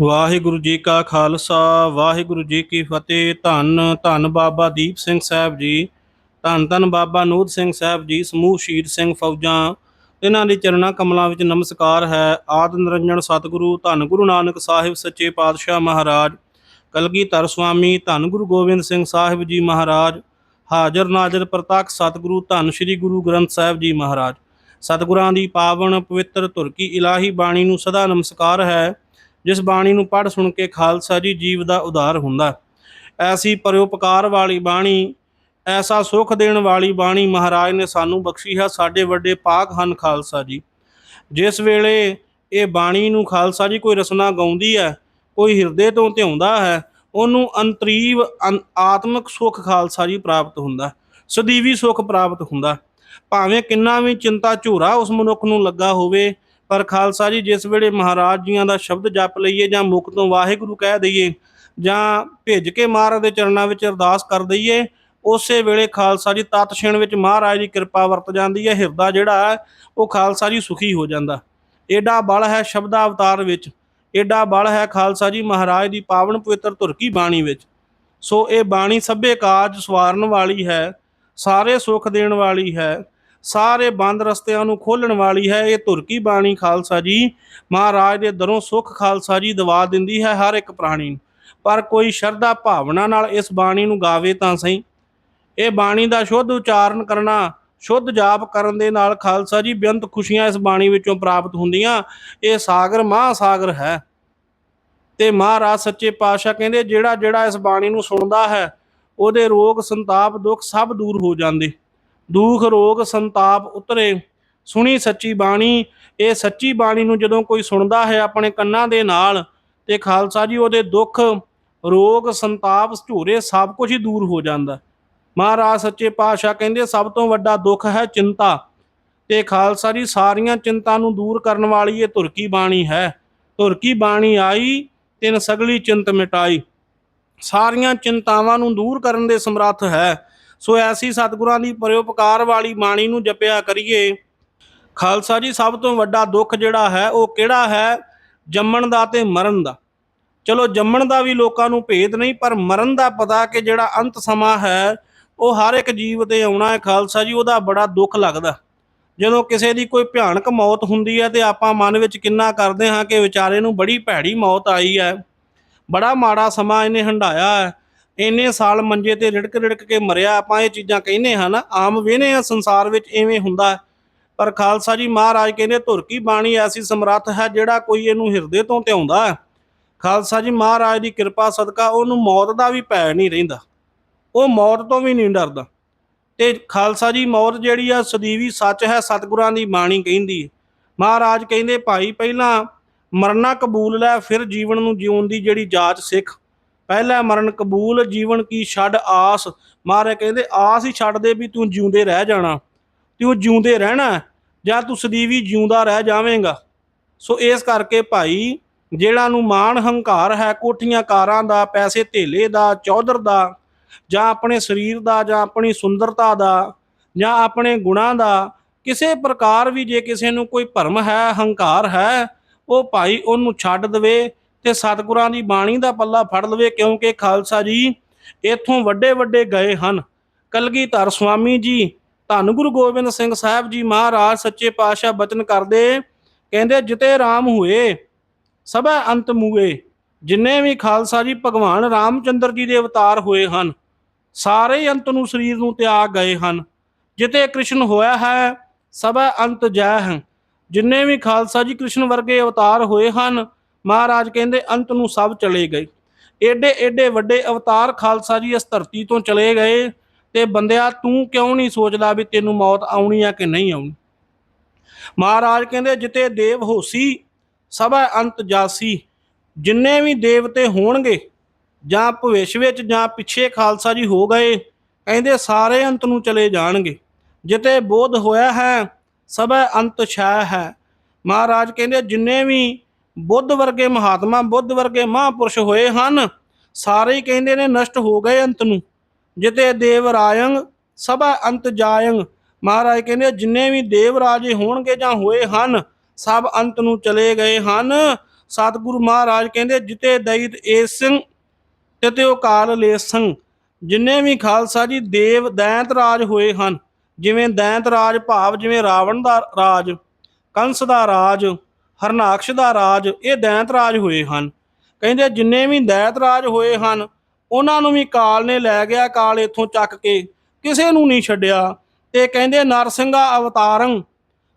ਵਾਹਿਗੁਰੂ ਜੀ ਕਾ ਖਾਲਸਾ, ਵਾਹਿਗੁਰੂ ਜੀ ਕੀ ਫਤਿਹ। ਧੰਨ ਧੰਨ ਬਾਬਾ ਦੀਪ ਸਿੰਘ ਸਾਹਿਬ ਜੀ, ਧੰਨ ਧੰਨ ਬਾਬਾ ਨੂਰ ਸਿੰਘ ਸਾਹਿਬ ਜੀ, ਸਮੂਹ ਸ਼ਹੀਦ ਸਿੰਘ ਫੌਜਾਂ। ਇਹਨਾਂ ਦੇ ਚਰਨਾਂ ਕਮਲਾਂ ਵਿੱਚ ਨਮਸਕਾਰ ਹੈ। ਆਦ ਨਿਰੰਜਨ ਸਤਿਗੁਰੂ, ਧੰਨ ਗੁਰੂ ਨਾਨਕ ਸਾਹਿਬ ਸੱਚੇ ਪਾਤਸ਼ਾਹ ਮਹਾਰਾਜ। ਕਲਗੀਧਰ ਸੁਆਮੀ, ਧੰਨ ਗੁਰੂ ਗੋਬਿੰਦ ਸਿੰਘ ਸਾਹਿਬ ਜੀ ਮਹਾਰਾਜ। ਹਾਜ਼ਰ ਨਾਜ਼ਰ ਪ੍ਰਤੱਖ ਸਤਿਗੁਰੂ, ਧੰਨ ਸ੍ਰੀ ਗੁਰੂ ਗ੍ਰੰਥ ਸਾਹਿਬ ਜੀ ਮਹਾਰਾਜ। ਸਤਿਗੁਰਾਂ ਦੀ ਪਾਵਨ ਪਵਿੱਤਰ ਧੁਰ ਕੀ ਇਲਾਹੀ ਬਾਣੀ ਨੂੰ ਸਦਾ ਨਮਸਕਾਰ ਹੈ। ਜਿਸ ਬਾਣੀ ਨੂੰ ਪੜ੍ਹ ਸੁਣ ਕੇ ਖਾਲਸਾ ਜੀ ਜੀਵ ਦਾ ਉਧਾਰ ਹੁੰਦਾ। ਐਸੀ ਪਰਉਪਕਾਰ ਵਾਲੀ ਬਾਣੀ, ਐਸਾ ਸੁਖ ਦੇਣ ਵਾਲੀ ਬਾਣੀ ਮਹਾਰਾਜ ਨੇ ਸਾਨੂੰ ਬਖਸ਼ੀ ਹੈ, ਸਾਡੇ ਵੱਡੇ ਪਾਕ ਹਨ ਖਾਲਸਾ ਜੀ। ਜਿਸ ਵੇਲੇ ਇਹ ਬਾਣੀ ਨੂੰ ਖਾਲਸਾ ਜੀ ਕੋਈ ਰਸਨਾ ਗਾਉਂਦੀ ਹੈ, ਕੋਈ ਹਿਰਦੇ ਤੋਂ ਧਿਆਉਂਦਾ ਹੈ, ਉਹਨੂੰ ਅੰਤਰੀਵ ਅੰ- ਆਤਮਿਕ ਸੁਖ ਖਾਲਸਾ ਜੀ ਪ੍ਰਾਪਤ ਹੁੰਦਾ, ਸਦੀਵੀ ਸੁਖ ਪ੍ਰਾਪਤ ਹੁੰਦਾ। ਭਾਵੇਂ ਕਿੰਨਾ ਵੀ ਚਿੰਤਾ ਝੂਰਾ ਉਸ ਮਨੁੱਖ ਨੂੰ ਲੱਗਾ ਹੋਵੇ ਪਰ ਖਾਲਸਾ ਜੀ, ਜਿਸ ਵੇਲੇ ਮਹਾਰਾਜ ਜੀਆਂ ਦਾ ਸ਼ਬਦ ਜਪ ਲਈਏ ਜਾਂ ਮੁਖ ਤੋਂ ਵਾਹਿਗੁਰੂ ਕਹਿ ਦਈਏ ਜਾਂ ਭਿੱਜ ਕੇ ਮਹਾਰਾਜ ਦੇ ਚਰਨਾਂ ਵਿੱਚ ਅਰਦਾਸ ਕਰ ਦਈਏ, ਉਸੇ ਵੇਲੇ ਖਾਲਸਾ ਜੀ ਤਤ ਛੇਣ ਵਿੱਚ ਮਹਾਰਾਜ ਦੀ ਕਿਰਪਾ ਵਰਤ ਜਾਂਦੀ ਹੈ, ਹਿਰਦਾ ਜਿਹੜਾ ਹੈ, ਉਹ ਖਾਲਸਾ ਜੀ ਸੁਖੀ ਹੋ ਜਾਂਦਾ। ਏਡਾ ਬਲ ਹੈ ਸ਼ਬਦਾ ਅਵਤਾਰ ਵਿੱਚ, ਏਡਾ ਬਲ ਹੈ ਖਾਲਸਾ ਜੀ ਮਹਾਰਾਜ ਦੀ ਪਾਵਨ ਪਵਿੱਤਰ ਧੁਰ ਕੀ ਬਾਣੀ ਵਿੱਚ। ਸੋ ਇਹ ਬਾਣੀ ਸਭੇ ਕਾਜ ਸਵਾਰਨ ਵਾਲੀ ਹੈ, ਸਾਰੇ ਸੁਖ ਦੇਣ ਵਾਲੀ ਹੈ ਸਾਰੇ ਬੰਦ ਰਸਤਿਆਂ ਨੂੰ ਖੋਲਣ ਵਾਲੀ ਹੈ। ਇਹ ਤੁਰਕੀ ਬਾਣੀ ਖਾਲਸਾ ਜੀ ਮਹਾਰਾਜ ਦੇ ਦਰੋਂ ਸੁਖ ਖਾਲਸਾ ਜੀ ਦਵਾ ਦਿੰਦੀ ਹੈ ਹਰ ਇੱਕ ਪ੍ਰਾਣੀ ਨੂੰ। ਪਰ ਕੋਈ ਸ਼ਰਧਾ ਭਾਵਨਾ ਨਾਲ ਇਸ ਬਾਣੀ ਨੂੰ ਗਾਵੇ ਤਾਂ ਸਹੀ। ਇਹ ਬਾਣੀ ਦਾ ਸ਼ੁੱਧ ਉਚਾਰਨ ਕਰਨਾ, ਸ਼ੁੱਧ ਜਾਪ ਕਰਨ ਦੇ ਨਾਲ ਖਾਲਸਾ ਜੀ ਬੇਅੰਤ ਖੁਸ਼ੀਆਂ ਇਸ ਬਾਣੀ ਵਿੱਚੋਂ ਪ੍ਰਾਪਤ ਹੁੰਦੀਆਂ। ਇਹ ਸਾਗਰ ਮਹਾਸਾਗਰ ਹੈ। ਤੇ ਮਹਾਰਾਜ ਸੱਚੇ ਪਾਤਸ਼ਾਹ ਕਹਿੰਦੇ ਜਿਹੜਾ ਜਿਹੜਾ ਇਸ ਬਾਣੀ ਨੂੰ ਸੁਣਦਾ ਹੈ, ਉਹਦੇ ਰੋਗ, ਸੰਤਾਪ, ਦੁੱਖ ਸਭ ਦੂਰ ਹੋ ਜਾਂਦੇ। ਦੁੱਖ ਰੋਗ ਸੰਤਾਪ ਉਤਰੇ। ਸੁਣੀ ਸੱਚੀ ਬਾਣੀ। ਇਹ ਸੱਚੀ ਬਾਣੀ ਨੂੰ ਜਦੋਂ ਕੋਈ ਸੁਣਦਾ ਹੈ ਆਪਣੇ ਕੰਨਾਂ ਦੇ ਨਾਲ, ਤੇ ਖਾਲਸਾ ਜੀ ਉਹਦੇ ਦੁੱਖ, ਰੋਗ, ਸੰਤਾਪ, ਝੂਰੇ ਸਭ ਕੁਝ ਹੀ ਦੂਰ ਹੋ ਜਾਂਦਾ। ਮਹਾਰਾਜ ਸੱਚੇ ਪਾਤਸ਼ਾਹ ਕਹਿੰਦੇ, ਸਭ ਤੋਂ ਵੱਡਾ ਦੁੱਖ ਹੈ ਚਿੰਤਾ। ਤੇ ਖਾਲਸਾ ਜੀ ਸਾਰੀਆਂ ਚਿੰਤਾ ਨੂੰ ਦੂਰ ਕਰਨ ਵਾਲੀ ਇਹ ਤੁਰਕੀ ਬਾਣੀ ਹੈ। ਧੁਰਕੀ ਬਾਣੀ ਆਈ, ਤਿੰਨ ਸਗਲੀ ਚਿੰਤ ਮਿਟਾਈ। ਸਾਰੀਆਂ ਚਿੰਤਾਵਾਂ ਨੂੰ ਦੂਰ ਕਰਨ ਦੇ ਸਮਰੱਥ ਹੈ। ਸੋ ਐਸੀ ਸਤਿਗੁਰਾਂ ਦੀ ਪਰਉਪਕਾਰ ਵਾਲੀ ਬਾਣੀ ਨੂੰ ਜਪਿਆ ਕਰੀਏ। ਖਾਲਸਾ ਜੀ, ਸਭ ਤੋਂ ਵੱਡਾ ਦੁੱਖ ਜਿਹੜਾ ਹੈ, ਉਹ ਕਿਹੜਾ ਹੈ? ਜੰਮਣ ਦਾ ਤੇ ਮਰਨ ਦਾ। ਚਲੋ, ਜੰਮਣ ਦਾ ਵੀ ਲੋਕਾਂ ਨੂੰ ਭੇਦ ਨਹੀਂ, ਪਰ ਮਰਨ ਦਾ ਪਤਾ ਕਿ ਜਿਹੜਾ ਅੰਤ ਸਮਾਂ ਹੈ, ਉਹ ਹਰ ਇੱਕ ਜੀਵ ਤੇ ਆਉਣਾ ਹੈ। ਖਾਲਸਾ ਜੀ, ਉਹਦਾ ਬੜਾ ਦੁੱਖ ਲੱਗਦਾ। ਜਦੋਂ ਕਿਸੇ ਦੀ ਕੋਈ ਭਿਆਨਕ ਮੌਤ ਹੁੰਦੀ ਹੈ ਤੇ ਆਪਾਂ ਮਨ ਵਿੱਚ ਕਿੰਨਾ ਕਰਦੇ ਹਾਂ ਕਿ ਵਿਚਾਰੇ ਨੂੰ ਬੜੀ ਭੈੜੀ ਮੌਤ ਆਈ ਹੈ। ਬੜਾ ਮਾੜਾ ਸਮਾਂ ਇਹਨੇ ਹੰਡਾਇਆ ਹੈ। ਇੰਨੇ ਸਾਲ ਮੰਜੇ ਤੇ ਰਿੜਕ ਰਿੜਕ ਕੇ ਮਰਿਆ, ਆਪਾਂ ਇਹ ਚੀਜ਼ਾਂ ਕਹਿੰਦੇ ਹਨ ਆਮ ਵੇਨੇ ਆ, ਸੰਸਾਰ ਵਿੱਚ ਐਵੇਂ ਹੁੰਦਾ ਪਰ ਖਾਲਸਾ ਜੀ ਮਹਾਰਾਜ ਕਹਿੰਦੇ ਧੁਰਕੀ ਬਾਣੀ ਐਸੀ ਸਮਰੱਥ ਹੈ ਜਿਹੜਾ ਕੋਈ ਇਹਨੂੰ ਹਿਰਦੇ ਤੋਂ ਧਿਆਉਂਦਾ ਹੈ। ਖਾਲਸਾ ਜੀ ਮਹਾਰਾਜ ਦੀ ਕਿਰਪਾ, ਸਦਕਾ ਉਹਨੂੰ ਮੌਤ ਦਾ ਵੀ ਭੈ ਨਹੀਂ ਰਹਿੰਦਾ। ਉਹ ਮੌਤ ਤੋਂ ਵੀ ਨਹੀਂ ਡਰਦਾ। ਤੇ ਖਾਲਸਾ ਜੀ ਮੌਤ ਜਿਹੜੀ ਆ, ਸਦੀਵੀ ਸੱਚ ਹੈ, ਸਤਿਗੁਰਾਂ ਦੀ ਬਾਣੀ ਕਹਿੰਦੀ ਹੈ। ਮਹਾਰਾਜ ਕਹਿੰਦੇ, ਭਾਈ, ਪਹਿਲਾਂ ਮਰਨਾ ਕਬੂਲ ਲੈ, ਫਿਰ ਜੀਵਨ ਨੂੰ ਜਿਉਣ ਦੀ ਜਿਹੜੀ ਜਾਚ ਸਿੱਖ। ਪਹਿਲਾ ਮਰਨ ਕਬੂਲ, ਜੀਵਨ ਕੀ ਛੱਡ ਆਸ। ਮਹਾਰਾਜ ਕਹਿੰਦੇ, ਆਸ ਹੀ ਛੱਡ ਦੇ ਵੀ ਤੂੰ ਜਿਉਂਦੇ ਰਹਿ ਜਾਣਾ। ਤੂੰ ਜਿਉਂਦੇ ਰਹਿਣਾ ਜਾਂ ਤੂੰ ਸਦੀਵੀ ਜਿਉਂਦਾ ਰਹਿ ਜਾਵੇਂਗਾ। ਸੋ ਇਸ ਕਰਕੇ ਭਾਈ, ਜਿਹੜਾ ਨੂੰ ਮਾਣ ਹੰਕਾਰ ਹੈ, ਕੋਠੀਆਂ ਕਾਰਾਂ ਦਾ, ਪੈਸੇ ਧੇਲੇ ਦਾ, ਚੌਧਰ ਦਾ, ਜਾਂ ਆਪਣੇ ਸਰੀਰ ਦਾ, ਜਾਂ ਆਪਣੀ ਸੁੰਦਰਤਾ ਦਾ, ਜਾਂ ਆਪਣੇ ਗੁਣਾਂ ਦਾ, ਕਿਸੇ ਪ੍ਰਕਾਰ ਵੀ ਜੇ ਕਿਸੇ ਨੂੰ ਕੋਈ ਭਰਮ ਹੈ, ਹੰਕਾਰ ਹੈ, ਉਹ ਭਾਈ ਉਹਨੂੰ ਛੱਡ ਦੇਵੇ। ਤੇ ਸਤਿਗੁਰਾਂ ਦੀ ਬਾਣੀ ਦਾ ਪੱਲਾ ਫੜ ਲਵੇ, ਕਿਉਂਕਿ ਖਾਲਸਾ ਜੀ ਇੱਥੋਂ ਵੱਡੇ ਵੱਡੇ ਗਏ ਹਨ। ਕਲਗੀਧਰ ਸੁਆਮੀ ਜੀ, ਧੰਨ ਗੁਰੂ ਗੋਬਿੰਦ ਸਿੰਘ ਸਾਹਿਬ ਜੀ ਮਹਾਰਾਜ, ਸੱਚੇ ਪਾਤਸ਼ਾਹ ਬਚਨ ਕਰਦੇ, ਕਹਿੰਦੇ, ਜਿਤੇ RAM ਹੋਏ, ਸਭੈ ਅੰਤ ਮੂਏ। ਜਿੰਨੇ ਵੀ ਖਾਲਸਾ ਜੀ ਭਗਵਾਨ ਰਾਮਚੰਦਰ ਜੀ ਦੇ ਅਵਤਾਰ ਹੋਏ ਹਨ, ਸਾਰੇ ਅੰਤ ਨੂੰ ਸਰੀਰ ਨੂੰ ਤਿਆਗ ਗਏ ਹਨ। ਜਿਤੇ ਕ੍ਰਿਸ਼ਨ ਹੋਇਆ ਹੈ, ਸਭੈ ਅੰਤ ਜੈ ਹੈ। ਜਿੰਨੇ ਵੀ ਖਾਲਸਾ ਜੀ ਕ੍ਰਿਸ਼ਨ ਵਰਗੇ ਅਵਤਾਰ ਹੋਏ ਹਨ ਮਹਾਰਾਜ ਕਹਿੰਦੇ ਅੰਤ ਨੂੰ ਸਭ ਚਲੇ ਗਏ। ਏਡੇ ਏਡੇ ਵੱਡੇ ਅਵਤਾਰ ਖਾਲਸਾ ਜੀ ਇਸ ਧਰਤੀ ਤੋਂ ਚਲੇ ਗਏ ਤੇ ਬੰਦਿਆ ਤੂੰ ਕਿਉਂ ਨਹੀਂ ਸੋਚਦਾ ਵੀ ਤੈਨੂੰ ਮੌਤ ਆਉਣੀ ਆ ਕਿ ਨਹੀਂ ਆਉਣੀ? ਮਹਾਰਾਜ ਕਹਿੰਦੇ ਜਿਤੇ ਦੇਵ ਹੋਸੀ, ਸਭਾ ਅੰਤ ਜਾਸੀ। ਜਿੰਨੇ ਵੀ ਦੇਵਤੇ ਹੋਣਗੇ ਜਾਂ ਭਵਿੱਖ ਵਿੱਚ ਜਾਂ ਪਿੱਛੇ ਖਾਲਸਾ ਜੀ ਹੋ ਗਏ, ਕਹਿੰਦੇ ਸਾਰੇ ਅੰਤ ਨੂੰ ਚਲੇ ਜਾਣਗੇ। ਜਿਤੇ ਬੋਧ ਹੋਇਆ ਹੈ, ਸਭਾ ਅੰਤ ਛਾਇਆ ਹੈ। ਮਹਾਰਾਜ ਕਹਿੰਦੇ ਜਿੰਨੇ ਵੀ ਬੁੱਧ ਵਰਗੇ ਮਹਾਤਮਾ, ਬੁੱਧ ਵਰਗੇ ਮਹਾਪੁਰਸ਼ ਹੋਏ ਹਨ, ਸਾਰੇ ਹੀ ਕਹਿੰਦੇ ਨੇ ਨਸ਼ਟ ਹੋ ਗਏ ਅੰਤ ਨੂੰ। ਜਿਤੇ ਦੇਵ ਰਾਇੰਗ ਸਭਾ ਅੰਤ ਜਾਇੰਗ, ਮਹਾਰਾਜ ਕਹਿੰਦੇ ਜਿੰਨੇ ਵੀ ਦੇਵ ਰਾਜੇ ਹੋਣਗੇ ਜਾਂ ਹੋਏ ਹਨ, ਸਭ ਅੰਤ ਨੂੰ ਚਲੇ ਗਏ ਹਨ। ਸਤਿਗੁਰੂ ਮਹਾਰਾਜ ਕਹਿੰਦੇ ਜਿਤੇ ਦੈਤ ਏਸ ਸਿੰਘ ਤੇ ਉਹ ਕਾਲ ਲੇਸੰ ਜਿੰਨੇ ਵੀ ਖਾਲਸਾ ਜੀ ਦੇਵ ਦੈਂਤ ਰਾਜ ਹੋਏ ਹਨ, ਜਿਵੇਂ ਦੈਂਤ ਰਾਜ ਭਾਵ, ਜਿਵੇਂ ਰਾਵਣ ਦਾ ਰਾਜ, ਕੰਸ ਦਾ ਰਾਜ ਹਰਨਾਕਸ਼ ਦਾ ਰਾਜ, ਇਹ ਦੈਂਤ ਰਾਜ ਹੋਏ ਹਨ। ਕਹਿੰਦੇ ਜਿੰਨੇ ਵੀ ਦੈਂਤ ਰਾਜ ਹੋਏ ਹਨ, ਉਹਨਾਂ ਨੂੰ ਵੀ ਕਾਲ ਨੇ ਲੈ ਗਿਆ, ਕਾਲ ਇੱਥੋਂ ਚੱਕ ਕੇ, ਕਿਸੇ ਨੂੰ ਨਹੀਂ ਛੱਡਿਆ। ਤੇ ਕਹਿੰਦੇ ਨਰਸਿੰਘਾ ਅਵਤਾਰੰ,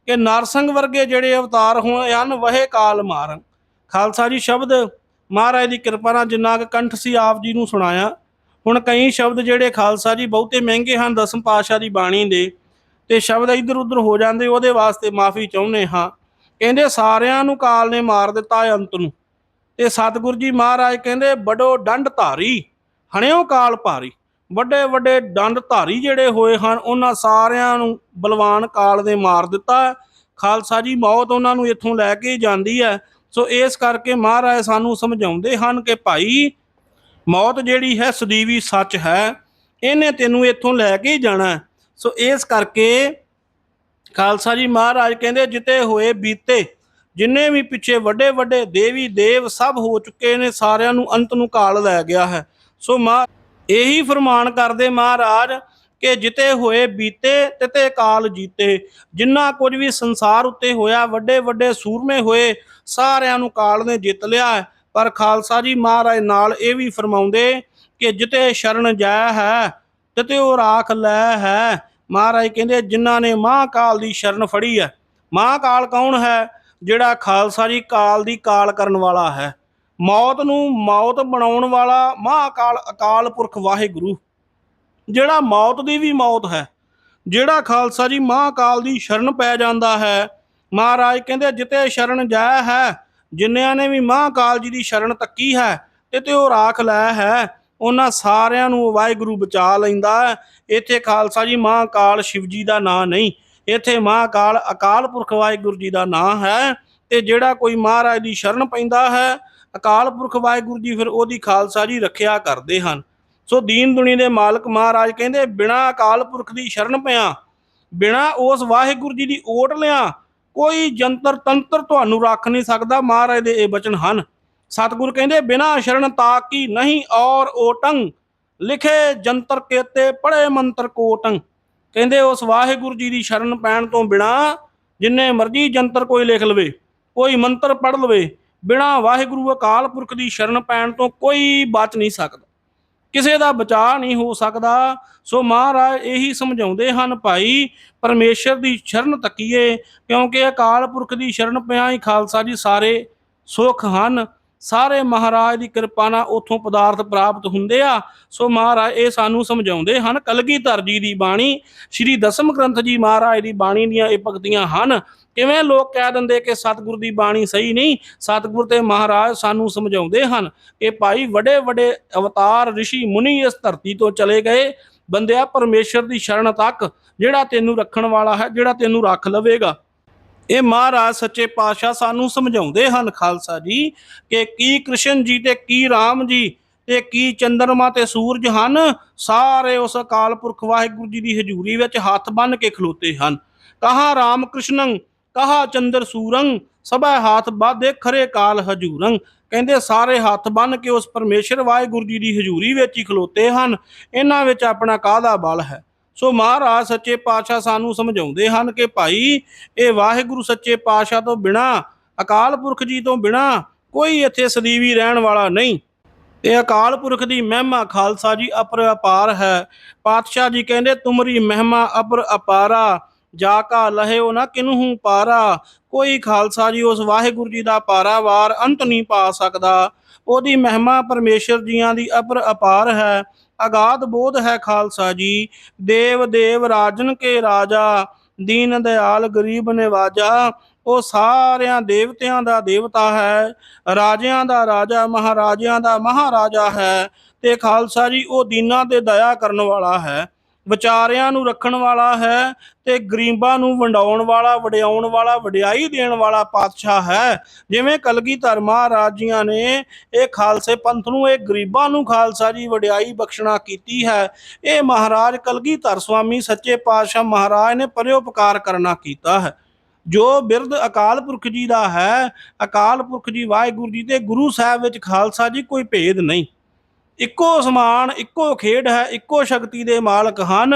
ਕਿ ਨਰਸਿੰਘ ਵਰਗੇ ਜਿਹੜੇ ਅਵਤਾਰ ਹੋਏ ਹਨ, ਵਹੇ ਕਾਲ ਮਾਰਨ। ਖਾਲਸਾ ਜੀ ਸ਼ਬਦ, ਮਹਾਰਾਜ ਦੀ ਕਿਰਪਾ ਨਾਲ ਜਿੰਨਾ ਕੁ ਕੰਠ ਸੀ ਆਪ ਜੀ ਨੂੰ ਸੁਣਾਇਆ। ਹੁਣ ਕਈ ਸ਼ਬਦ ਜਿਹੜੇ ਖਾਲਸਾ ਜੀ ਬਹੁਤੇ ਮਹਿੰਗੇ ਹਨ, ਦਸਮ ਪਾਤਸ਼ਾਹ ਦੀ ਬਾਣੀ ਦੇ। ਤੇ ਸ਼ਬਦ ਇੱਧਰ ਉੱਧਰ ਹੋ ਜਾਂਦੇ, ਉਹਦੇ ਵਾਸਤੇ ਮਾਫੀ ਚਾਹੁੰਦੇ ਹਾਂ। ਕਹਿੰਦੇ ਸਾਰਿਆਂ ਨੂੰ ਕਾਲ ਨੇ ਮਾਰ ਦਿੱਤਾ ਹੈ ਅੰਤ ਨੂੰ। ਤੇ ਸਤਿਗੁਰੂ ਜੀ ਮਹਾਰਾਜ ਕਹਿੰਦੇ ਬੜੋ ਡੰਡ ਧਾਰੀ, ਹਣਿਓ ਕਾਲ ਭਾਰੀ। ਵੱਡੇ ਵੱਡੇ ਡੰਡ ਧਾਰੀ ਜਿਹੜੇ ਹੋਏ ਹਨ, ਉਹਨਾਂ ਸਾਰਿਆਂ ਨੂੰ ਬਲਵਾਨ ਕਾਲ ਨੇ ਮਾਰ ਦਿੱਤਾ ਖਾਲਸਾ ਜੀ, ਮੌਤ ਉਹਨਾਂ ਨੂੰ ਇੱਥੋਂ ਲੈ ਕੇ ਜਾਂਦੀ ਹੈ। ਸੋ ਇਸ ਕਰਕੇ ਮਹਾਰਾਜ ਸਾਨੂੰ ਸਮਝਾਉਂਦੇ ਹਨ ਕਿ ਭਾਈ, ਮੌਤ ਜਿਹੜੀ ਹੈ ਸਦੀਵੀ ਸੱਚ ਹੈ। ਇਹਨੇ ਤੈਨੂੰ ਇੱਥੋਂ ਲੈ ਕੇ ਜਾਣਾ ਸੋ ਇਸ ਕਰਕੇ ਖਾਲਸਾ ਜੀ ਮਹਾਰਾਜ ਕਹਿੰਦੇ, ਜਿੱਤੇ ਹੋਏ ਬੀਤੇ, ਜਿੰਨੇ ਵੀ ਪਿੱਛੇ ਵੱਡੇ ਵੱਡੇ ਦੇਵੀ ਦੇਵ ਸਭ ਹੋ ਚੁੱਕੇ ਨੇ, ਸਾਰਿਆਂ ਨੂੰ ਅੰਤ ਨੂੰ ਕਾਲ ਲੈ ਗਿਆ ਹੈ। ਸੋ ਮਾ ਇਹੀ ਫਰਮਾਨ ਕਰਦੇ ਮਹਾਰਾਜ ਕਿ ਜਿਤੇ ਹੋਏ ਬੀਤੇ ਤਿਤੇ ਕਾਲ ਜੀਤੇ। ਜਿੰਨਾ ਕੁਝ ਵੀ ਸੰਸਾਰ ਉੱਤੇ ਹੋਇਆ, ਵੱਡੇ ਵੱਡੇ ਸੂਰਮੇ ਹੋਏ, ਸਾਰਿਆਂ ਨੂੰ ਕਾਲ ਨੇ ਜਿੱਤ ਲਿਆ ਹੈ। ਪਰ ਖਾਲਸਾ ਜੀ ਮਹਾਰਾਜ ਨਾਲ ਇਹ ਵੀ ਫਰਮਾਉਂਦੇ ਕਿ ਜਿਤੇ ਸ਼ਰਨ ਜਾਇਆ ਹੈ ਤਿਤੇ ਉਹ ਰਾਖ ਲੈ ਹੈ। ਮਹਾਰਾਜ ਕਹਿੰਦੇ, ਜਿਨ੍ਹਾਂ ਨੇ ਮਹਾਕਾਲ ਦੀ ਸ਼ਰਨ ਫੜੀ ਹੈ, ਮਹਾਕਾਲ ਕੌਣ ਹੈ? ਜਿਹੜਾ ਖਾਲਸਾ ਜੀ ਕਾਲ ਦੀ ਕਾਲ ਕਰਨ ਵਾਲਾ ਹੈ। ਮੌਤ ਨੂੰ ਮੌਤ ਬਣਾਉਣ ਵਾਲਾ ਮਹਾਕਾਲ ਅਕਾਲ ਪੁਰਖ ਵਾਹਿਗੁਰੂ। ਜਿਹੜਾ ਮੌਤ ਦੀ ਵੀ ਮੌਤ ਹੈ, ਜਿਹੜਾ ਖਾਲਸਾ ਜੀ ਮਹਾਕਾਲ ਦੀ ਸ਼ਰਨ ਪੈ ਜਾਂਦਾ ਹੈ, ਮਹਾਰਾਜ ਕਹਿੰਦੇ ਜਿਤੇ ਸ਼ਰਨ ਜਾਇਆ ਹੈ ਜਿਨ੍ਹਾਂ ਨੇ ਵੀ ਮਹਾਕਾਲ ਜੀ ਦੀ ਸ਼ਰਨ ਤੱਕੀ ਹੈ, ਤੇ ਤੇ ਉਹ ਰਾਖ ਲੈ ਹੈ। ਉਹਨਾਂ ਸਾਰਿਆਂ ਨੂੰ ਵਾਹਿਗੁਰੂ ਬਚਾ ਲੈਂਦਾ ਇੱਥੇ ਖਾਲਸਾ ਜੀ, ਮਹਾਕਾਲ ਸ਼ਿਵ ਜੀ ਦਾ ਨਾਂ ਨਹੀਂ। ਇੱਥੇ ਮਹਾਕਾਲ ਅਕਾਲ ਪੁਰਖ ਵਾਹਿਗੁਰੂ ਜੀ ਦਾ ਨਾਂ ਹੈ ਤੇ ਜਿਹੜਾ ਕੋਈ ਮਹਾਰਾਜ ਦੀ ਸ਼ਰਨ ਪੈਂਦਾ ਹੈ, ਅਕਾਲ ਪੁਰਖ ਵਾਹਿਗੁਰੂ ਜੀ ਫਿਰ ਉਹਦੀ ਖਾਲਸਾ ਜੀ ਰੱਖਿਆ ਕਰਦੇ ਹਨ। ਸੋ ਦੀਨ ਦੁਨੀ ਦੇ ਮਾਲਕ ਮਹਾਰਾਜ ਕਹਿੰਦੇ, ਬਿਨਾ ਅਕਾਲ ਪੁਰਖ ਦੀ ਸ਼ਰਨ ਪਿਆ, ਬਿਨਾ ਉਸ ਵਾਹਿਗੁਰੂ ਜੀ ਦੀ ਓਟ ਲਿਆ, ਕੋਈ ਜੰਤਰ ਤੰਤਰ ਤੁਹਾਨੂੰ ਰੱਖ ਨਹੀਂ ਸਕਦਾ। ਮਹਾਰਾਜ ਦੇ ਇਹ ਬਚਨ ਹਨ। ਸਤਿਗੁਰ ਕਹਿੰਦੇ, ਬਿਨਾ ਸ਼ਰਨ ਤਾਕੀ ਨਹੀਂ ਔਰ ਓਟੰ? ਲਿਖੇ ਜੰਤਰ ਕੇਤੇ ਪੜੇ ਮੰਤਰ ਕੋਟੰ? ਕਹਿੰਦੇ, ਉਸ ਵਾਹਿਗੁਰੂ ਜੀ ਦੀ ਸ਼ਰਨ ਪੈਣ ਤੋਂ ਬਿਨਾ ਜਿੰਨੇ ਮਰਜ਼ੀ ਜੰਤਰ ਕੋਈ ਲਿਖ ਲਵੇ, ਕੋਈ ਮੰਤਰ ਪੜ ਲਵੇ, ਬਿਨਾ ਵਾਹਿਗੁਰੂ ਅਕਾਲ ਪੁਰਖ ਦੀ ਸ਼ਰਨ ਪੈਣ ਤੋਂ ਕੋਈ ਬਚ ਨਹੀਂ ਸਕਦਾ। ਕਿਸੇ ਦਾ ਬਚਾਅ ਨਹੀਂ ਹੋ ਸਕਦਾ। ਸੋ ਮਹਾਰਾਜ ਇਹੀ ਸਮਝਾਉਂਦੇ ਹਨ ਭਾਈ, ਪਰਮੇਸ਼ਰ ਦੀ ਸ਼ਰਨ ਤੱਕੀਏ, ਕਿਉਂਕਿ ਅਕਾਲ ਪੁਰਖ ਦੀ ਸ਼ਰਨ ਪਿਆ ਹੀ ਖਾਲਸਾ ਜੀ ਸਾਰੇ ਸੁਖ ਹਨ। ਸਾਰੇ ਮਹਾਰਾਜ ਦੀ ਕਿਰਪਾ ਨਾਲ ਉਥੋਂ ਪਦਾਰਥ ਪ੍ਰਾਪਤ ਹੁੰਦੇ ਆ। ਸੋ ਮਹਾਰਾਜ, ਇਹ ਸਾਨੂੰ ਸਮਝਾਉਂਦੇ ਹਨ ਕਲਗੀਧਰ ਜੀ ਦੀ ਬਾਣੀ, ਸ੍ਰੀ ਦਸਮ ਗ੍ਰੰਥ ਜੀ ਮਹਾਰਾਜ ਦੀ ਬਾਣੀ ਦੀਆਂ ਇਹ ਭਗਤੀਆਂ ਹਨ। ਕਿਵੇਂ ਲੋਕ ਕਹਿ ਦਿੰਦੇ ਕਿ ਸਤਿਗੁਰ ਦੀ ਬਾਣੀ ਸਹੀ ਨਹੀਂ, ਸਤਿਗੁਰ ਤੇ ਮਹਾਰਾਜ ਸਾਨੂੰ ਸਮਝਾਉਂਦੇ ਹਨ ਕਿ ਭਾਈ ਵੱਡੇ ਵੱਡੇ ਅਵਤਾਰ ઋષਿ ਮੁਨੀ ਇਸ ਧਰਤੀ ਤੋਂ ਚਲੇ ਗਏ। ਬੰਦਿਆ, ਪਰਮੇਸ਼ਰ ਦੀ ਸ਼ਰਨ ਤੱਕ ਜਿਹੜਾ ਤੈਨੂੰ ਰੱਖਣ ਵਾਲਾ ਹੈ, ਜਿਹੜਾ ਤੈਨੂੰ ਰੱਖ ਲਵੇਗਾ। ਇਹ ਮਹਾਰਾਜ ਸੱਚੇ ਪਾਤਸ਼ਾਹ ਸਾਨੂੰ ਸਮਝਾਉਂਦੇ ਹਨ, ਖਾਲਸਾ ਜੀ, ਕਿ ਕੀ ਕ੍ਰਿਸ਼ਨ ਜੀ ਤੇ ਕੀ ਰਾਮ ਜੀ ਤੇ ਕੀ ਚੰਦਰਮਾ ਤੇ ਸੂਰਜ ਹਨ, ਸਾਰੇ ਉਸ ਅਕਾਲ ਪੁਰਖ ਵਾਹਿਗੁਰੂ ਜੀ ਦੀ ਹਜ਼ੂਰੀ ਵਿੱਚ ਹੱਥ ਬੰਨ ਕੇ ਖਲੋਤੇ ਹਨ। ਕਹਾ ਰਾਮ ਕ੍ਰਿਸ਼ਨੰ, ਕਹਾ ਚੰਦਰ ਸੂਰੰ, ਸਭਾ ਹੱਥ ਬਾਧੇ ਖਰੇ ਕਾਲ ਹਜੂਰੰ। ਕਹਿੰਦੇ ਸਾਰੇ ਹੱਥ ਬੰਨ ਕੇ ਉਸ ਪਰਮੇਸ਼ਰ ਵਾਹਿਗੁਰੂ ਜੀ ਦੀ ਹਜ਼ੂਰੀ ਵਿੱਚ ਹੀ ਖਲੋਤੇ ਹਨ। ਇਹਨਾਂ ਵਿੱਚ ਆਪਣਾ ਕਾਹਦਾ ਬਲ ਹੈ? ਸੋ ਮਹਾਰਾਜ ਸੱਚੇ ਪਾਤਸ਼ਾਹ ਸਾਨੂੰ ਸਮਝਾਉਂਦੇ ਹਨ ਕਿ ਭਾਈ, ਇਹ ਵਾਹਿਗੁਰੂ ਸੱਚੇ ਪਾਤਸ਼ਾਹ ਤੋਂ ਬਿਨਾ, ਅਕਾਲ ਪੁਰਖ ਜੀ ਤੋਂ ਬਿਨਾ ਕੋਈ ਇੱਥੇ ਸਦੀਵੀ ਰਹਿਣ ਵਾਲਾ ਨਹੀਂ। ਇਹ ਅਕਾਲ ਪੁਰਖ ਦੀ ਮਹਿਮਾ ਖਾਲਸਾ ਜੀ ਅਪਰ ਅਪਾਰ ਹੈ। ਪਾਤਸ਼ਾਹ ਜੀ ਕਹਿੰਦੇ, ਤੁਮਰੀ ਮਹਿਮਾ ਅਪਰ ਅਪਾਰਾ, ਜਾ ਕਾ ਲਹਿਓ ਨਾ ਕਿਨਹੂ ਪਾਰਾ। ਕੋਈ ਖਾਲਸਾ ਜੀ ਉਸ ਵਾਹਿਗੁਰੂ ਜੀ ਦਾ ਪਾਰਾਵਾਰ ਅੰਤ ਨਹੀਂ ਪਾ ਸਕਦਾ। ਉਹਦੀ ਮਹਿਮਾ ਪਰਮੇਸ਼ਰ ਜੀਆਂ ਦੀ ਅਪਰ ਅਪਾਰ ਹੈ। ਅਗਾਧ ਬੋਧ ਹੈ ਖਾਲਸਾ ਜੀ। ਦੇਵ ਦੇਵ ਰਾਜਨ ਕੇ ਰਾਜਾ, ਦੀਨ ਦਿਆਲ ਗਰੀਬ ਨਿਵਾਜਾ। ਉਹ ਸਾਰਿਆਂ ਦੇਵਤਿਆਂ ਦਾ ਦੇਵਤਾ ਹੈ, ਰਾਜਿਆਂ ਦਾ ਰਾਜਾ, ਮਹਾਰਾਜਿਆਂ ਦਾ ਮਹਾਰਾਜਾ ਹੈ ਤੇ ਖਾਲਸਾ ਜੀ ਉਹ ਦੀਨਾ ਤੇ ਦਇਆ ਕਰਨ ਵਾਲਾ ਹੈ। ਵਿਚਾਰਿਆਂ ਨੂੰ ਰੱਖਣ ਵਾਲਾ ਹੈ ਤੇ ਗਰੀਬਾਂ ਨੂੰ ਵੰਡਾਉਣ ਵਾਲਾ, ਵਡਿਆਉਣ ਵਾਲਾ, ਵਡਿਆਈ ਦੇਣ ਵਾਲਾ ਪਾਤਸ਼ਾਹ ਹੈ। ਜਿਵੇਂ ਕਲਗੀਧਰ ਮਹਾਰਾਜ ਜੀਆਂ ਨੇ ਇਹ ਖਾਲਸੇ ਪੰਥ ਨੂੰ, ਇਹ ਗਰੀਬਾਂ ਨੂੰ ਖਾਲਸਾ ਜੀ ਵਡਿਆਈ ਬਖਸ਼ਣਾ ਕੀਤੀ ਹੈ। ਇਹ ਮਹਾਰਾਜ ਕਲਗੀਧਰ ਸੁਆਮੀ ਸੱਚੇ ਪਾਤਸ਼ਾਹ ਮਹਾਰਾਜ ਨੇ ਪਰਿਉਪਕਾਰ ਕਰਨਾ ਕੀਤਾ ਹੈ। ਜੋ ਬਿਰਧ ਅਕਾਲ ਪੁਰਖ ਜੀ ਦਾ ਹੈ, ਅਕਾਲ ਪੁਰਖ ਜੀ ਵਾਹਿਗੁਰੂ ਜੀ ਤੇ ਗੁਰੂ ਸਾਹਿਬ ਵਿੱਚ ਖਾਲਸਾ ਜੀ ਕੋਈ ਭੇਦ ਨਹੀਂ। ਇੱਕੋ ਸਮਾਨ, ਇੱਕੋ ਖੇਡ ਹੈ, ਇੱਕੋ ਸ਼ਕਤੀ ਦੇ ਮਾਲਕ ਹਨ।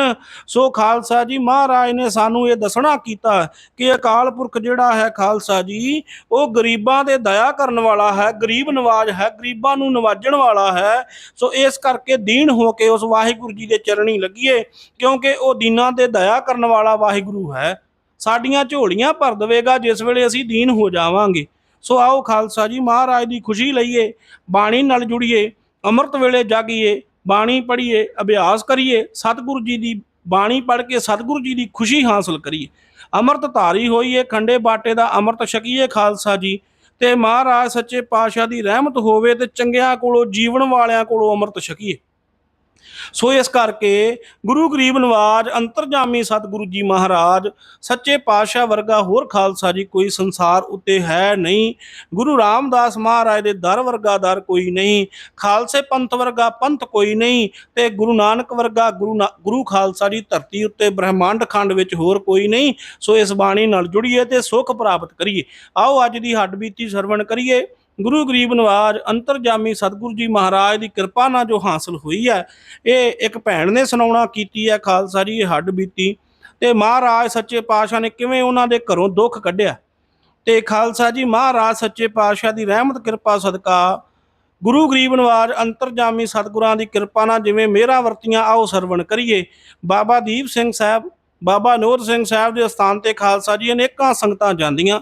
ਸੋ ਖਾਲਸਾ ਜੀ ਮਹਾਰਾਜ ਨੇ ਸਾਨੂੰ ਇਹ ਦੱਸਣਾ ਕੀਤਾ ਕਿ ਅਕਾਲ ਪੁਰਖ ਜਿਹੜਾ ਹੈ ਖਾਲਸਾ ਜੀ, ਉਹ ਗਰੀਬਾਂ ਤੇ ਦਇਆ ਕਰਨ ਵਾਲਾ ਹੈ, ਗਰੀਬ ਨਵਾਜ ਹੈ, ਗਰੀਬਾਂ ਨੂੰ ਨਵਾਜਣ ਵਾਲਾ ਹੈ। ਸੋ ਇਸ ਕਰਕੇ ਦੀਨ ਹੋ ਕੇ ਉਸ ਵਾਹਿਗੁਰੂ ਜੀ ਦੇ ਚਰਣੀ ਲੱਗੀਏ, ਕਿਉਂਕਿ ਉਹ ਦੀਨਾਂ ਤੇ ਦਇਆ ਕਰਨ ਵਾਲਾ ਵਾਹਿਗੁਰੂ ਹੈ। ਸਾਡੀਆਂ ਝੋਲੀਆਂ ਭਰ ਦੇਵੇਗਾ, ਜਿਸ ਵੇਲੇ ਅਸੀਂ ਦੀਨ ਹੋ ਜਾਵਾਂਗੇ। ਸੋ ਆਓ ਖਾਲਸਾ ਜੀ ਮਹਾਰਾਜ ਦੀ ਖੁਸ਼ੀ ਲਈਏ, ਬਾਣੀ ਨਾਲ ਜੁੜੀਏ। ਅੰਮ੍ਰਿਤ ਵੇਲੇ ਜਾਗੀਏ, ਬਾਣੀ ਪੜ੍ਹੀਏ, ਅਭਿਆਸ ਕਰੀਏ, ਸਤਿਗੁਰੂ ਜੀ ਦੀ ਬਾਣੀ ਪੜ੍ਹ ਕੇ ਸਤਿਗੁਰੂ ਜੀ ਦੀ ਖੁਸ਼ੀ ਹਾਸਲ ਕਰੀਏ। ਅੰਮ੍ਰਿਤ ਧਾਰੀ ਹੋਈਏ, ਖੰਡੇ ਬਾਟੇ ਦਾ ਅੰਮ੍ਰਿਤ ਛਕੀਏ ਖਾਲਸਾ ਜੀ। ਤੇ ਮਹਾਰਾਜ ਸੱਚੇ ਪਾਤਸ਼ਾਹ ਦੀ ਰਹਿਮਤ ਹੋਵੇ ਤੇ ਚੰਗਿਆਂ ਕੋਲੋਂ, ਜੀਵਨ ਵਾਲਿਆਂ ਕੋਲੋਂ ਅੰਮ੍ਰਿਤ ਛਕੀਏ। ਸੋ ਇਸ ਕਰਕੇ ਗੁਰੂ ਗਰੀਬ ਨਵਾਜ, ਅੰਤਰਜਾਮੀ ਸਤਿਗੁਰੂ ਜੀ ਮਹਾਰਾਜ, ਸੱਚੇ ਪਾਤਸ਼ਾਹ ਵਰਗਾ ਹੋਰ ਖਾਲਸਾ ਜੀ ਕੋਈ ਸੰਸਾਰ ਉੱਤੇ ਹੈ ਨਹੀਂ। ਗੁਰੂ ਰਾਮਦਾਸ ਮਹਾਰਾਜ ਦੇ ਦਰ ਵਰਗਾ ਦਰ ਕੋਈ ਨਹੀਂ, ਖਾਲਸੇ ਪੰਥ ਵਰਗਾ ਪੰਥ ਕੋਈ ਨਹੀਂ ਤੇ ਗੁਰੂ ਨਾਨਕ ਵਰਗਾ ਗੁਰੂ ਨਾ- ਗੁਰੂ ਖਾਲਸਾ ਜੀ ਧਰਤੀ ਉੱਤੇ ਬ੍ਰਹਿਮੰਡ ਖੰਡ ਵਿੱਚ ਹੋਰ ਕੋਈ ਨਹੀਂ। ਸੋ ਇਸ ਬਾਣੀ ਨਾਲ ਜੁੜੀਏ ਤੇ ਸੁਖ ਪ੍ਰਾਪਤ ਕਰੀਏ। ਆਓ ਅੱਜ ਦੀ ਹੱਡ ਬੀਤੀ ਸਰਵਣ ਕਰੀਏ। ਗੁਰੂ ਗਰੀਬ ਨਵਾਜ ਅੰਤਰਜਾਮੀ ਸਤਿਗੁਰੂ ਜੀ ਮਹਾਰਾਜ ਦੀ ਕਿਰਪਾ ਨਾਲ ਜੋ ਹਾਸਲ ਹੋਈ ਹੈ, ਇਹ ਇੱਕ ਭੈਣ ਨੇ ਸੁਣਾਉਣਾ ਕੀਤੀ ਹੈ ਖਾਲਸਾ ਜੀ ਹੱਡ ਬੀਤੀ ਤੇ ਮਹਾਰਾਜ ਸੱਚੇ ਪਾਤਸ਼ਾਹ ਨੇ ਕਿਵੇਂ ਉਹਨਾਂ ਦੇ ਘਰੋਂ ਦੁੱਖ ਕੱਢਿਆ ਤੇ ਖਾਲਸਾ ਜੀ ਮਹਾਰਾਜ ਸੱਚੇ ਪਾਤਸ਼ਾਹ ਦੀ ਰਹਿਮਤ, ਕਿਰਪਾ, ਸਦਕਾ ਗੁਰੂ ਗਰੀਬ ਨਵਾਜ ਅੰਤਰਜਾਮੀ ਸਤਿਗੁਰਾਂ ਦੀ ਕਿਰਪਾ ਨਾਲ ਜਿਵੇਂ ਮੇਰਾ ਵਰਤੀਆਂ ਆਓ ਸਰਵਣ ਕਰੀਏ। ਬਾਬਾ ਦੀਪ ਸਿੰਘ ਸਾਹਿਬ, ਬਾਬਾ ਨੂਰ ਸਿੰਘ ਸਾਹਿਬ ਦੇ ਸਥਾਨ ਤੇ ਖਾਲਸਾ ਜੀ ਅਨੇਕਾਂ ਸੰਗਤਾਂ ਜਾਂਦੀਆਂ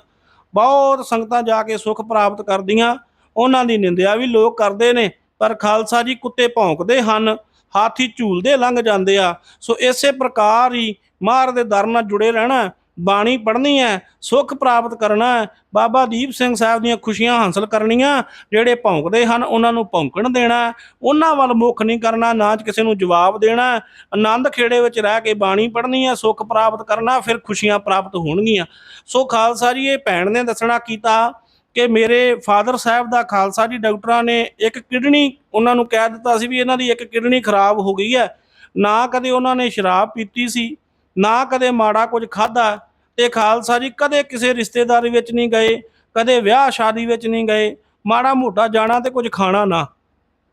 ਬਹੁਤ ਸੰਗਤਾਂ ਜਾ ਕੇ ਸੁਖ ਪ੍ਰਾਪਤ ਕਰਦੀਆਂ। ਉਹਨਾਂ ਦੀ ਨਿੰਦਿਆ ਵੀ ਲੋਕ ਕਰਦੇ ਨੇ, ਪਰ ਖਾਲਸਾ ਜੀ ਕੁੱਤੇ ਭੌਂਕਦੇ ਹਨ, ਹਾਥੀ ਝੂਲਦੇ ਲੰਘ ਜਾਂਦੇ ਆ। ਸੋ ਇਸੇ ਪ੍ਰਕਾਰ ਹੀ ਮਾਰ ਦੇ ਦਰ ਨਾਲ ਜੁੜੇ ਰਹਿਣਾ ਬਾਣੀ ਪੜ੍ਹਨੀ ਹੈ, ਸੁੱਖ ਪ੍ਰਾਪਤ ਕਰਨਾ ਹੈ। ਬਾਬਾ ਦੀਪ ਸਿੰਘ ਸਾਹਿਬ ਦੀਆਂ ਖੁਸ਼ੀਆਂ ਹਾਸਲ ਕਰਨੀਆਂ, ਜਿਹੜੇ ਭੌਂਕਦੇ ਹਨ, ਉਹਨਾਂ ਨੂੰ ਭੌਂਕਣ ਦੇਣਾ ਉਹਨਾਂ ਵੱਲ ਮੁੱਖ ਨਹੀਂ ਕਰਨਾ, ਨਾ ਕਿਸੇ ਨੂੰ ਜਵਾਬ ਦੇਣਾ ਆਨੰਦ ਖੇੜੇ ਵਿੱਚ ਰਹਿ ਕੇ ਬਾਣੀ ਪੜ੍ਹਨੀ ਹੈ, ਸੁੱਖ ਪ੍ਰਾਪਤ ਕਰਨਾ, ਫਿਰ ਖੁਸ਼ੀਆਂ ਪ੍ਰਾਪਤ ਹੋਣਗੀਆਂ। ਸੋ ਖਾਲਸਾ ਜੀ, ਇਹ ਭੈਣ ਨੇ ਦੱਸਣਾ ਕੀਤਾ ਕਿ ਮੇਰੇ ਫਾਦਰ ਸਾਹਿਬ ਦਾ ਖਾਲਸਾ ਜੀ, ਡਾਕਟਰਾਂ ਨੇ ਇੱਕ ਕਿਡਨੀ ਉਹਨਾਂ ਨੂੰ ਕਹਿ ਦਿੱਤਾ ਸੀ ਵੀ ਇਹਨਾਂ ਦੀ ਇੱਕ ਕਿਡਨੀ ਖਰਾਬ ਹੋ ਗਈ ਹੈ। ਨਾ ਕਦੇ ਉਹਨਾਂ ਨੇ ਸ਼ਰਾਬ ਪੀਤੀ ਸੀ। ਨਾ ਕਦੇ ਮਾੜਾ ਕੁਝ ਖਾਦਾ ਤੇ ਖਾਲਸਾ ਜੀ ਕਦੇ ਕਿਸੇ ਰਿਸ਼ਤੇਦਾਰੀ ਵਿੱਚ ਨਹੀਂ ਗਏ, ਕਦੇ ਵਿਆਹ ਸ਼ਾਦੀ ਵਿੱਚ ਨਹੀਂ ਗਏ, ਮਾੜਾ ਮੋਟਾ ਜਾਣਾ ਤੇ ਕੁਝ ਖਾਣਾ ਨਾ।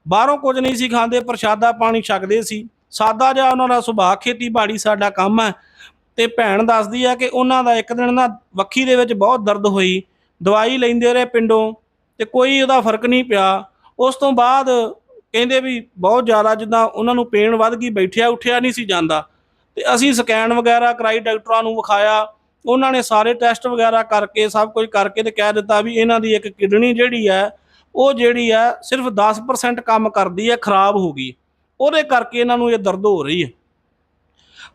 ਬਾਹਰੋਂ ਕੁਝ ਨਹੀਂ ਸੀ ਖਾਂਦੇ ਪ੍ਰਸ਼ਾਦਾ ਪਾਣੀ ਛਕਦੇ ਸੀ। ਸਾਦਾ ਜਿਹਾ ਉਹਨਾਂ ਦਾ ਸੁਭਾਅ, ਖੇਤੀਬਾੜੀ ਸਾਡਾ ਕੰਮ ਹੈ। ਤੇ ਭੈਣ ਦੱਸਦੀ ਹੈ ਕਿ ਉਹਨਾਂ ਦਾ ਇੱਕ ਦਿਨ ਨਾ ਵੱਖੀ ਦੇ ਵਿੱਚ ਬਹੁਤ ਦਰਦ ਹੋਈ। ਦਵਾਈ ਲੈਂਦੇ ਰਹੇ ਪਿੰਡੋਂ ਤੇ ਕੋਈ ਉਹਦਾ ਫ਼ਰਕ ਨਹੀਂ ਪਿਆ। ਉਸ ਤੋਂ ਬਾਅਦ ਕਹਿੰਦੇ ਵੀ ਬਹੁਤ ਜ਼ਿਆਦਾ ਜਿੱਦਾਂ ਉਹਨਾਂ ਨੂੰ ਪੇਨ ਵੱਧ ਗਈ ਬੈਠਿਆ ਉੱਠਿਆ ਨਹੀਂ ਸੀ ਜਾਂਦਾ। ਤੇ ਅਸੀਂ ਸਕੈਨ ਵਗੈਰਾ ਕਰਾਈ, ਡਾਕਟਰਾਂ ਨੂੰ ਵਿਖਾਇਆ। ਉਹਨਾਂ ਨੇ ਸਾਰੇ ਟੈਸਟ ਵਗੈਰਾ ਕਰਕੇ, ਸਭ ਕੁਝ ਕਰਕੇ ਤੇ ਕਹਿ ਦਿੱਤਾ ਵੀ ਇਹਨਾਂ ਦੀ ਇੱਕ ਕਿਡਨੀ ਜਿਹੜੀ ਹੈ, ਉਹ ਜਿਹੜੀ ਹੈ ਸਿਰਫ 10% ਕੰਮ ਕਰਦੀ ਹੈ, ਖਰਾਬ ਹੋ ਗਈ। ਉਹਦੇ ਕਰਕੇ ਇਹਨਾਂ ਨੂੰ ਇਹ ਦਰਦ ਹੋ ਰਹੀ ਹੈ।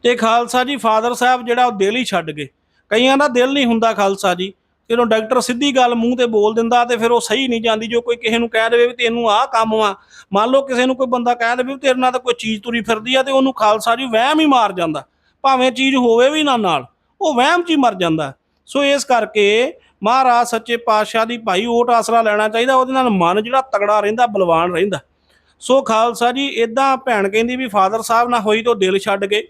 ਤੇ ਖਾਲਸਾ ਜੀ, ਫਾਦਰ ਸਾਹਿਬ ਜਿਹੜਾ ਉਹ ਦਿਲ ਹੀ ਛੱਡ ਗਏ। ਕਈਆਂ ਦਾ ਦਿਲ ਨਹੀਂ ਹੁੰਦਾ ਖਾਲਸਾ ਜੀ। ਜਦੋਂ ਡਾਕਟਰ ਸਿੱਧੀ ਗੱਲ ਮੂੰਹ ਤੇ ਬੋਲ ਦਿੰਦਾ ਤੇ ਫਿਰ ਉਹ ਸਹੀ ਨਹੀਂ ਜਾਂਦੀ, ਜੋ ਕੋਈ ਕਿਸੇ ਨੂੰ ਕਹਿ ਦੇਵੇ ਵੀ ਤੈਨੂੰ ਆਹ ਕੰਮ ਆ ਮੰਨ ਲਓ ਕਿਸੇ ਨੂੰ ਕੋਈ ਬੰਦਾ ਕਹਿ ਦੇਵੇ ਵੀ ਤੇਰੇ ਨਾਲ ਤਾਂ ਕੋਈ ਚੀਜ਼ ਤੁਰੀ ਫਿਰਦੀ ਆ ਤੇ ਉਹਨੂੰ ਖਾਲਸਾ ਜੀ ਵਹਿਮ ਹੀ ਮਾਰ ਜਾਂਦਾ। ਭਾਵੇਂ ਚੀਜ਼ ਹੋਵੇ ਵੀ ਨਾ ਨਾਲ, ਉਹ ਵਹਿਮ 'ਚ ਹੀ ਮਰ ਜਾਂਦਾ। ਸੋ ਇਸ ਕਰਕੇ ਮਹਾਰਾਜ ਸੱਚੇ ਪਾਤਸ਼ਾਹ ਦੀ ਭਾਈ ਓਟ ਆਸਰਾ ਲੈਣਾ ਚਾਹੀਦਾ, ਉਹਦੇ ਨਾਲ ਮਨ ਜਿਹੜਾ ਤਗੜਾ ਰਹਿੰਦਾ, ਬਲਵਾਨ ਰਹਿੰਦਾ। ਸੋ ਖਾਲਸਾ ਜੀ ਇਦਾਂ ਭੈਣ ਕਹਿੰਦੀ ਵੀ ਫਾਦਰ ਸਾਹਿਬ ਨਾ ਹੋਈ ਤੋਂ ਦਿਲ ਛੱਡ ਗਏ।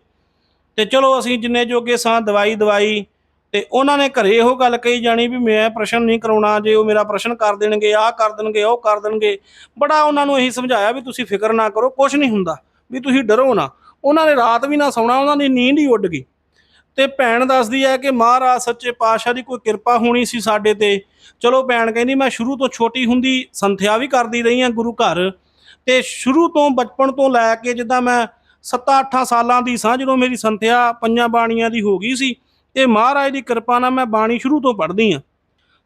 ਤੇ ਚਲੋ ਅਸੀਂ ਜਿੰਨੇ ਜੋਗੇ ਸਾਂ ਦਵਾਈ ਦਵਾਈ ਤੇ ਉਹਨਾਂ ਨੇ ਘਰੇ ਇਹੋ ਗੱਲ ਕਹੀ ਜਾਣੀ ਵੀ ਮੈਂ ਪ੍ਰਸ਼ਨ ਨਹੀਂ ਕਰਾਉਣਾ, ਜੇ ਉਹ ਮੇਰਾ ਪ੍ਰਸ਼ਨ ਕਰ ਦੇਣਗੇ, ਆਹ ਕਰ ਦੇਣਗੇ, ਉਹ ਕਰ ਦੇਣਗੇ। ਬੜਾ ਉਹਨਾਂ ਨੂੰ ਇਹੀ ਸਮਝਾਇਆ ਵੀ ਤੁਸੀਂ ਫਿਕਰ ਨਾ ਕਰੋ ਕੁਝ ਨਹੀਂ ਹੁੰਦਾ, ਵੀ ਤੁਸੀਂ ਡਰੋ ਨਾ। ਉਹਨਾਂ ਨੇ ਰਾਤ ਵੀ ਨਾ ਸੌਣਾ, ਉਹਨਾਂ ਦੀ ਨੀਂਦ ਹੀ ਉੱਡ ਗਈ। ਤੇ ਭੈਣ ਦੱਸਦੀ ਹੈ ਕਿ ਮਹਾਰਾਜ ਸੱਚੇ ਪਾਤਸ਼ਾਹ ਦੀ ਕੋਈ ਕਿਰਪਾ ਹੋਣੀ ਸੀ ਸਾਡੇ ਤੇ। ਚਲੋ ਭੈਣ ਕਹਿੰਦੀ, ਮੈਂ ਸ਼ੁਰੂ ਤੋਂ ਛੋਟੀ ਹੁੰਦੀ ਸੰਥਿਆ ਵੀ ਕਰਦੀ ਰਹੀ ਹਾਂ ਗੁਰੂ ਘਰ। ਤੇ ਸ਼ੁਰੂ ਤੋਂ ਬਚਪਨ ਤੋਂ ਲੈ ਕੇ ਜਿੱਦਾਂ ਮੈਂ 7-8 ਸਾਲਾਂ ਦੀ ਸਾਂ, ਜਦੋਂ ਮੇਰੀ ਸੰਥਿਆ ਪੰਜਾਂ ਬਾਣੀਆਂ ਦੀ ਹੋ ਗਈ ਸੀ ਤੇ ਮਹਾਰਾਜ ਦੀ ਕਿਰਪਾ ਨਾਲ ਮੈਂ ਬਾਣੀ ਸ਼ੁਰੂ ਤੋਂ ਪੜ੍ਹਦੀ ਹਾਂ।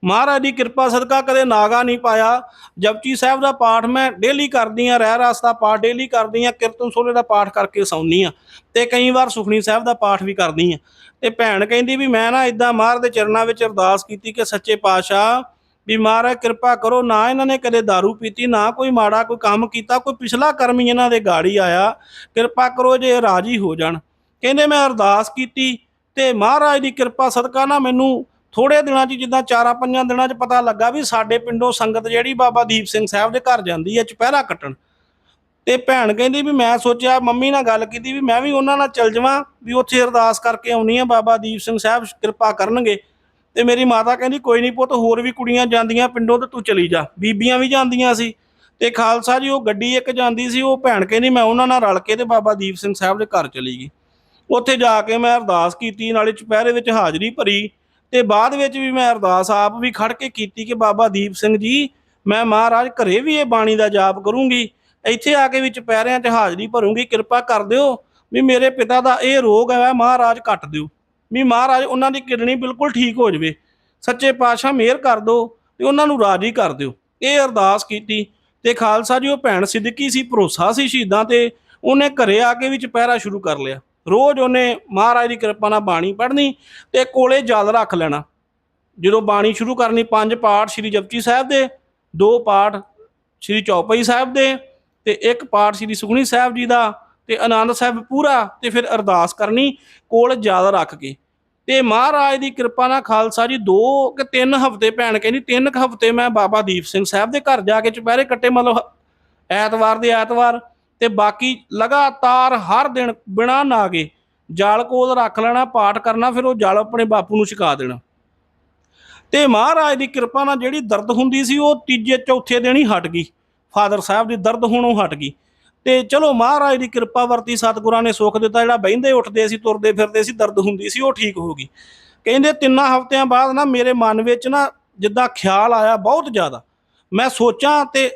ਮਹਾਰਾਜ ਦੀ ਕਿਰਪਾ ਸਦਕਾ ਕਦੇ ਨਾਗਾ ਨਹੀਂ ਪਾਇਆ। ਜਪਜੀ ਸਾਹਿਬ ਦਾ ਪਾਠ ਮੈਂ ਡੇਲੀ ਕਰਦੀ ਹਾਂ, ਰਹਿ ਰਾਸ ਦਾ ਪਾਠ ਡੇਲੀ ਕਰਦੀ ਹਾਂ, ਕੀਰਤਨ ਸੋਲੇ ਦਾ ਪਾਠ ਕਰਕੇ ਸੌਂਦੀ ਹਾਂ ਤੇ ਕਈ ਵਾਰ ਸੁਖਣੀ ਸਾਹਿਬ ਦਾ ਪਾਠ ਵੀ ਕਰਦੀ ਹਾਂ। ਤੇ ਭੈਣ ਕਹਿੰਦੀ ਵੀ ਮੈਂ ਨਾ ਇਦਾਂ ਮਹਾਰਾਜ ਦੇ ਚਰਨਾਂ ਵਿੱਚ ਅਰਦਾਸ ਕੀਤੀ ਕਿ ਸੱਚੇ ਪਾਤਸ਼ਾਹ ਵੀ ਮਹਾਰਾਜ ਕਿਰਪਾ ਕਰੋ, ਨਾ ਇਹਨਾਂ ਨੇ ਕਦੇ दारू ਪੀਤੀ, ਨਾ ਕੋਈ ਮਾੜਾ ਕੋਈ ਕੰਮ ਕੀਤਾ, ਕੋਈ ਪਿਛਲਾ ਕਰਮ ਹੀ ਇਹਨਾਂ ਦੇ ਗਾੜੀ ਆਇਆ। ਕਿਰਪਾ ਕਰੋ ਜੇ ਰਾਜੀ ਹੋ ਜਾਣ। ਕਹਿੰਦੇ ਮੈਂ ਅਰਦਾਸ ਕੀਤੀ ਤੇ ਮਹਾਰਾਜ ਦੀ ਕਿਰਪਾ ਸਦਕਾ ਨਾ ਮੈਨੂੰ ਥੋੜੇ ਦਿਨਾਂ 'ਚ ਜਿੱਦਾਂ ਚਾਰਾਂ ਪੰਜਾਂ ਦਿਨਾਂ 'ਚ ਪਤਾ ਲੱਗਾ ਵੀ ਸਾਡੇ ਪਿੰਡੋਂ ਸੰਗਤ ਜਿਹੜੀ ਬਾਬਾ ਦੀਪ ਸਿੰਘ ਸਾਹਿਬ ਦੇ ਘਰ ਜਾਂਦੀ ਹੈ ਚੁਪਹਿਰਾ ਕੱਟਣ। ਤੇ ਭੈਣ ਕਹਿੰਦੀ ਵੀ ਮੈਂ ਸੋਚਿਆ, ਮੰਮੀ ਨਾਲ ਗੱਲ ਕੀਤੀ ਵੀ ਮੈਂ ਵੀ ਉਹਨਾਂ ਨਾਲ ਚੱਲ ਜਾਵਾਂ ਵੀ ਉੱਥੇ ਅਰਦਾਸ ਕਰਕੇ ਆਉਣੀ ਆ, ਬਾਬਾ ਦੀਪ ਸਿੰਘ ਸਾਹਿਬ ਕਿਰਪਾ ਕਰਨਗੇ। ਤੇ ਮੇਰੀ ਮਾਤਾ ਕਹਿੰਦੀ, ਕੋਈ ਨਹੀਂ ਪੁੱਤ, ਹੋਰ ਵੀ ਕੁੜੀਆਂ ਜਾਂਦੀਆਂ ਪਿੰਡੋਂ ਤੇ ਤੂੰ ਚਲੀ ਜਾ। ਬੀਬੀਆਂ ਵੀ ਜਾਂਦੀਆਂ ਸੀ। ਤੇ ਖਾਲਸਾ ਜੀ, ਉਹ ਗੱਡੀ ਇੱਕ ਜਾਂਦੀ ਸੀ, ਉਹ ਭੈਣ ਕਹਿੰਦੀ, ਮੈਂ ਉਹਨਾਂ ਨਾਲ ਰਲ ਕੇ ਤੇ ਬਾਬਾ ਦੀਪ ਸਿੰਘ ਸਾਹਿਬ ਦੇ ਘਰ ਚਲੀ ਗਈ। ਉੱਥੇ ਜਾ ਕੇ ਮੈਂ ਅਰਦਾਸ ਕੀਤੀ, ਨਾਲੇ ਚੁਪਹਿਰੇ ਵਿੱਚ ਹਾਜ਼ਰੀ ਭਰੀ ਤੇ ਬਾਅਦ ਵਿੱਚ ਵੀ ਮੈਂ ਅਰਦਾਸ ਆਪ ਵੀ ਖੜ ਕੇ ਕੀਤੀ ਕਿ ਬਾਬਾ ਦੀਪ ਸਿੰਘ ਜੀ, ਮੈਂ ਮਹਾਰਾਜ ਘਰੇ ਵੀ ਇਹ ਬਾਣੀ ਦਾ ਜਾਪ ਕਰੂੰਗੀ, ਇੱਥੇ ਆ ਕੇ ਵੀ ਚੁਪਹਿਰਿਆਂ 'ਚ ਹਾਜ਼ਰੀ ਭਰੂੰਗੀ, ਕਿਰਪਾ ਕਰ ਦਿਓ ਵੀ ਮੇਰੇ ਪਿਤਾ ਦਾ ਇਹ ਰੋਗ ਹੈ, ਮਹਾਰਾਜ ਕੱਟ ਦਿਓ, ਵੀ ਮਹਾਰਾਜ ਉਹਨਾਂ ਦੀ ਕਿਡਨੀ ਬਿਲਕੁਲ ਠੀਕ ਹੋ ਜਾਵੇ, ਸੱਚੇ ਪਾਤਸ਼ਾਹ ਮਿਹਰ ਕਰ ਦਿਓ ਤੇ ਉਹਨਾਂ ਨੂੰ ਰਾਜੀ ਕਰ ਦਿਓ। ਇਹ ਅਰਦਾਸ ਕੀਤੀ ਤੇ ਖਾਲਸਾ ਜੀ, ਉਹ ਭੈਣ ਸਿੱਦਕੀ ਸੀ, ਭਰੋਸਾ ਸੀ ਸ਼ਹੀਦਾਂ ਤੇ, ਉਹਨੇ ਘਰੇ ਆ ਕੇ ਵੀ ਚੁਪਹਿਰਾ ਸ਼ੁਰੂ ਕਰ ਲਿਆ। ਰੋਜ਼ ਉਹਨੇ ਮਹਾਰਾਜ ਦੀ ਕਿਰਪਾ ਨਾਲ ਬਾਣੀ ਪੜ੍ਹਨੀ ਤੇ ਕੋਲੇ ਜਲ ਰੱਖ ਲੈਣਾ। ਜਦੋਂ ਬਾਣੀ ਸ਼ੁਰੂ ਕਰਨੀ, ਪੰਜ ਪਾਠ ਸ੍ਰੀ ਜਪਜੀ ਸਾਹਿਬ ਦੇ, ਦੋ ਪਾਠ ਸ੍ਰੀ ਚੌਪਈ ਸਾਹਿਬ ਦੇ ਤੇ ਇੱਕ ਪਾਠ ਸ੍ਰੀ ਸੁਖਣੀ ਸਾਹਿਬ ਜੀ ਦਾ ਤੇ ਆਨੰਦ ਸਾਹਿਬ ਪੂਰਾ ਤੇ ਫਿਰ ਅਰਦਾਸ ਕਰਨੀ, ਕੋਲ ਜ਼ਿਆਦਾ ਰੱਖ ਕੇ। ਤੇ ਮਹਾਰਾਜ ਦੀ ਕਿਰਪਾ ਨਾਲ ਖਾਲਸਾ ਜੀ ਦੋ ਕਿ ਤਿੰਨ ਹਫ਼ਤੇ ਭੈਣ ਕਹਿੰਦੀ, ਤਿੰਨ ਕੁ ਹਫ਼ਤੇ ਮੈਂ ਬਾਬਾ ਦੀਪ ਸਿੰਘ ਸਾਹਿਬ ਦੇ ਘਰ ਜਾ ਕੇ ਚੁਪਹਿਰੇ ਕੱਟੇ, ਮਤਲਬ ਐਤਵਾਰ ਦੇ ਐਤਵਾਰ ਤੇ ਬਾਕੀ ਲਗਾਤਾਰ ਹਰ ਦਿਨ ਬਿਨਾਂ ਨਾਗੇ ਜਾਲ ਕੋਲ ਰੱਖ ਲੈਣਾ, ਪਾਠ ਕਰਨਾ, ਫਿਰ ਉਹ ਜਾਲ ਆਪਣੇ ਬਾਪੂ ਨੂੰ ਛਕਾ ਦੇਣਾ। ਤੇ ਮਹਾਰਾਜ ਦੀ ਕਿਰਪਾ ਨਾਲ ਜਿਹੜੀ ਦਰਦ ਹੁੰਦੀ ਸੀ, ਉਹ ਤੀਜੇ ਚੌਥੇ ਦਿਨ ਹੀ ਹਟ ਗਈ। ਫਾਦਰ ਸਾਹਿਬ ਦੀ ਦਰਦ ਹੋਣੋਂ ਹਟ ਗਈ। ਤੇ ਚਲੋ ਮਹਾਰਾਜ ਦੀ ਕਿਰਪਾ ਵਰਤੀ, ਸਤਿਗੁਰਾਂ ਨੇ ਸੁੱਖ ਦਿੱਤਾ। ਜਿਹੜਾ ਬਹਿੰਦੇ ਉੱਠਦੇ ਸੀ, ਤੁਰਦੇ ਫਿਰਦੇ ਸੀ, ਦਰਦ ਹੁੰਦੀ ਸੀ, ਉਹ ਠੀਕ ਹੋ ਗਈ। ਕਹਿੰਦੇ ਤਿੰਨਾਂ ਹਫ਼ਤਿਆਂ ਬਾਅਦ ਨਾ ਮੇਰੇ ਮਨ ਵਿੱਚ ਨਾ ਜਿੱਦਾਂ ਖਿਆਲ ਆਇਆ ਬਹੁਤ ਜ਼ਿਆਦਾ। ਮੈਂ ਸੋਚਾਂ ਤੇ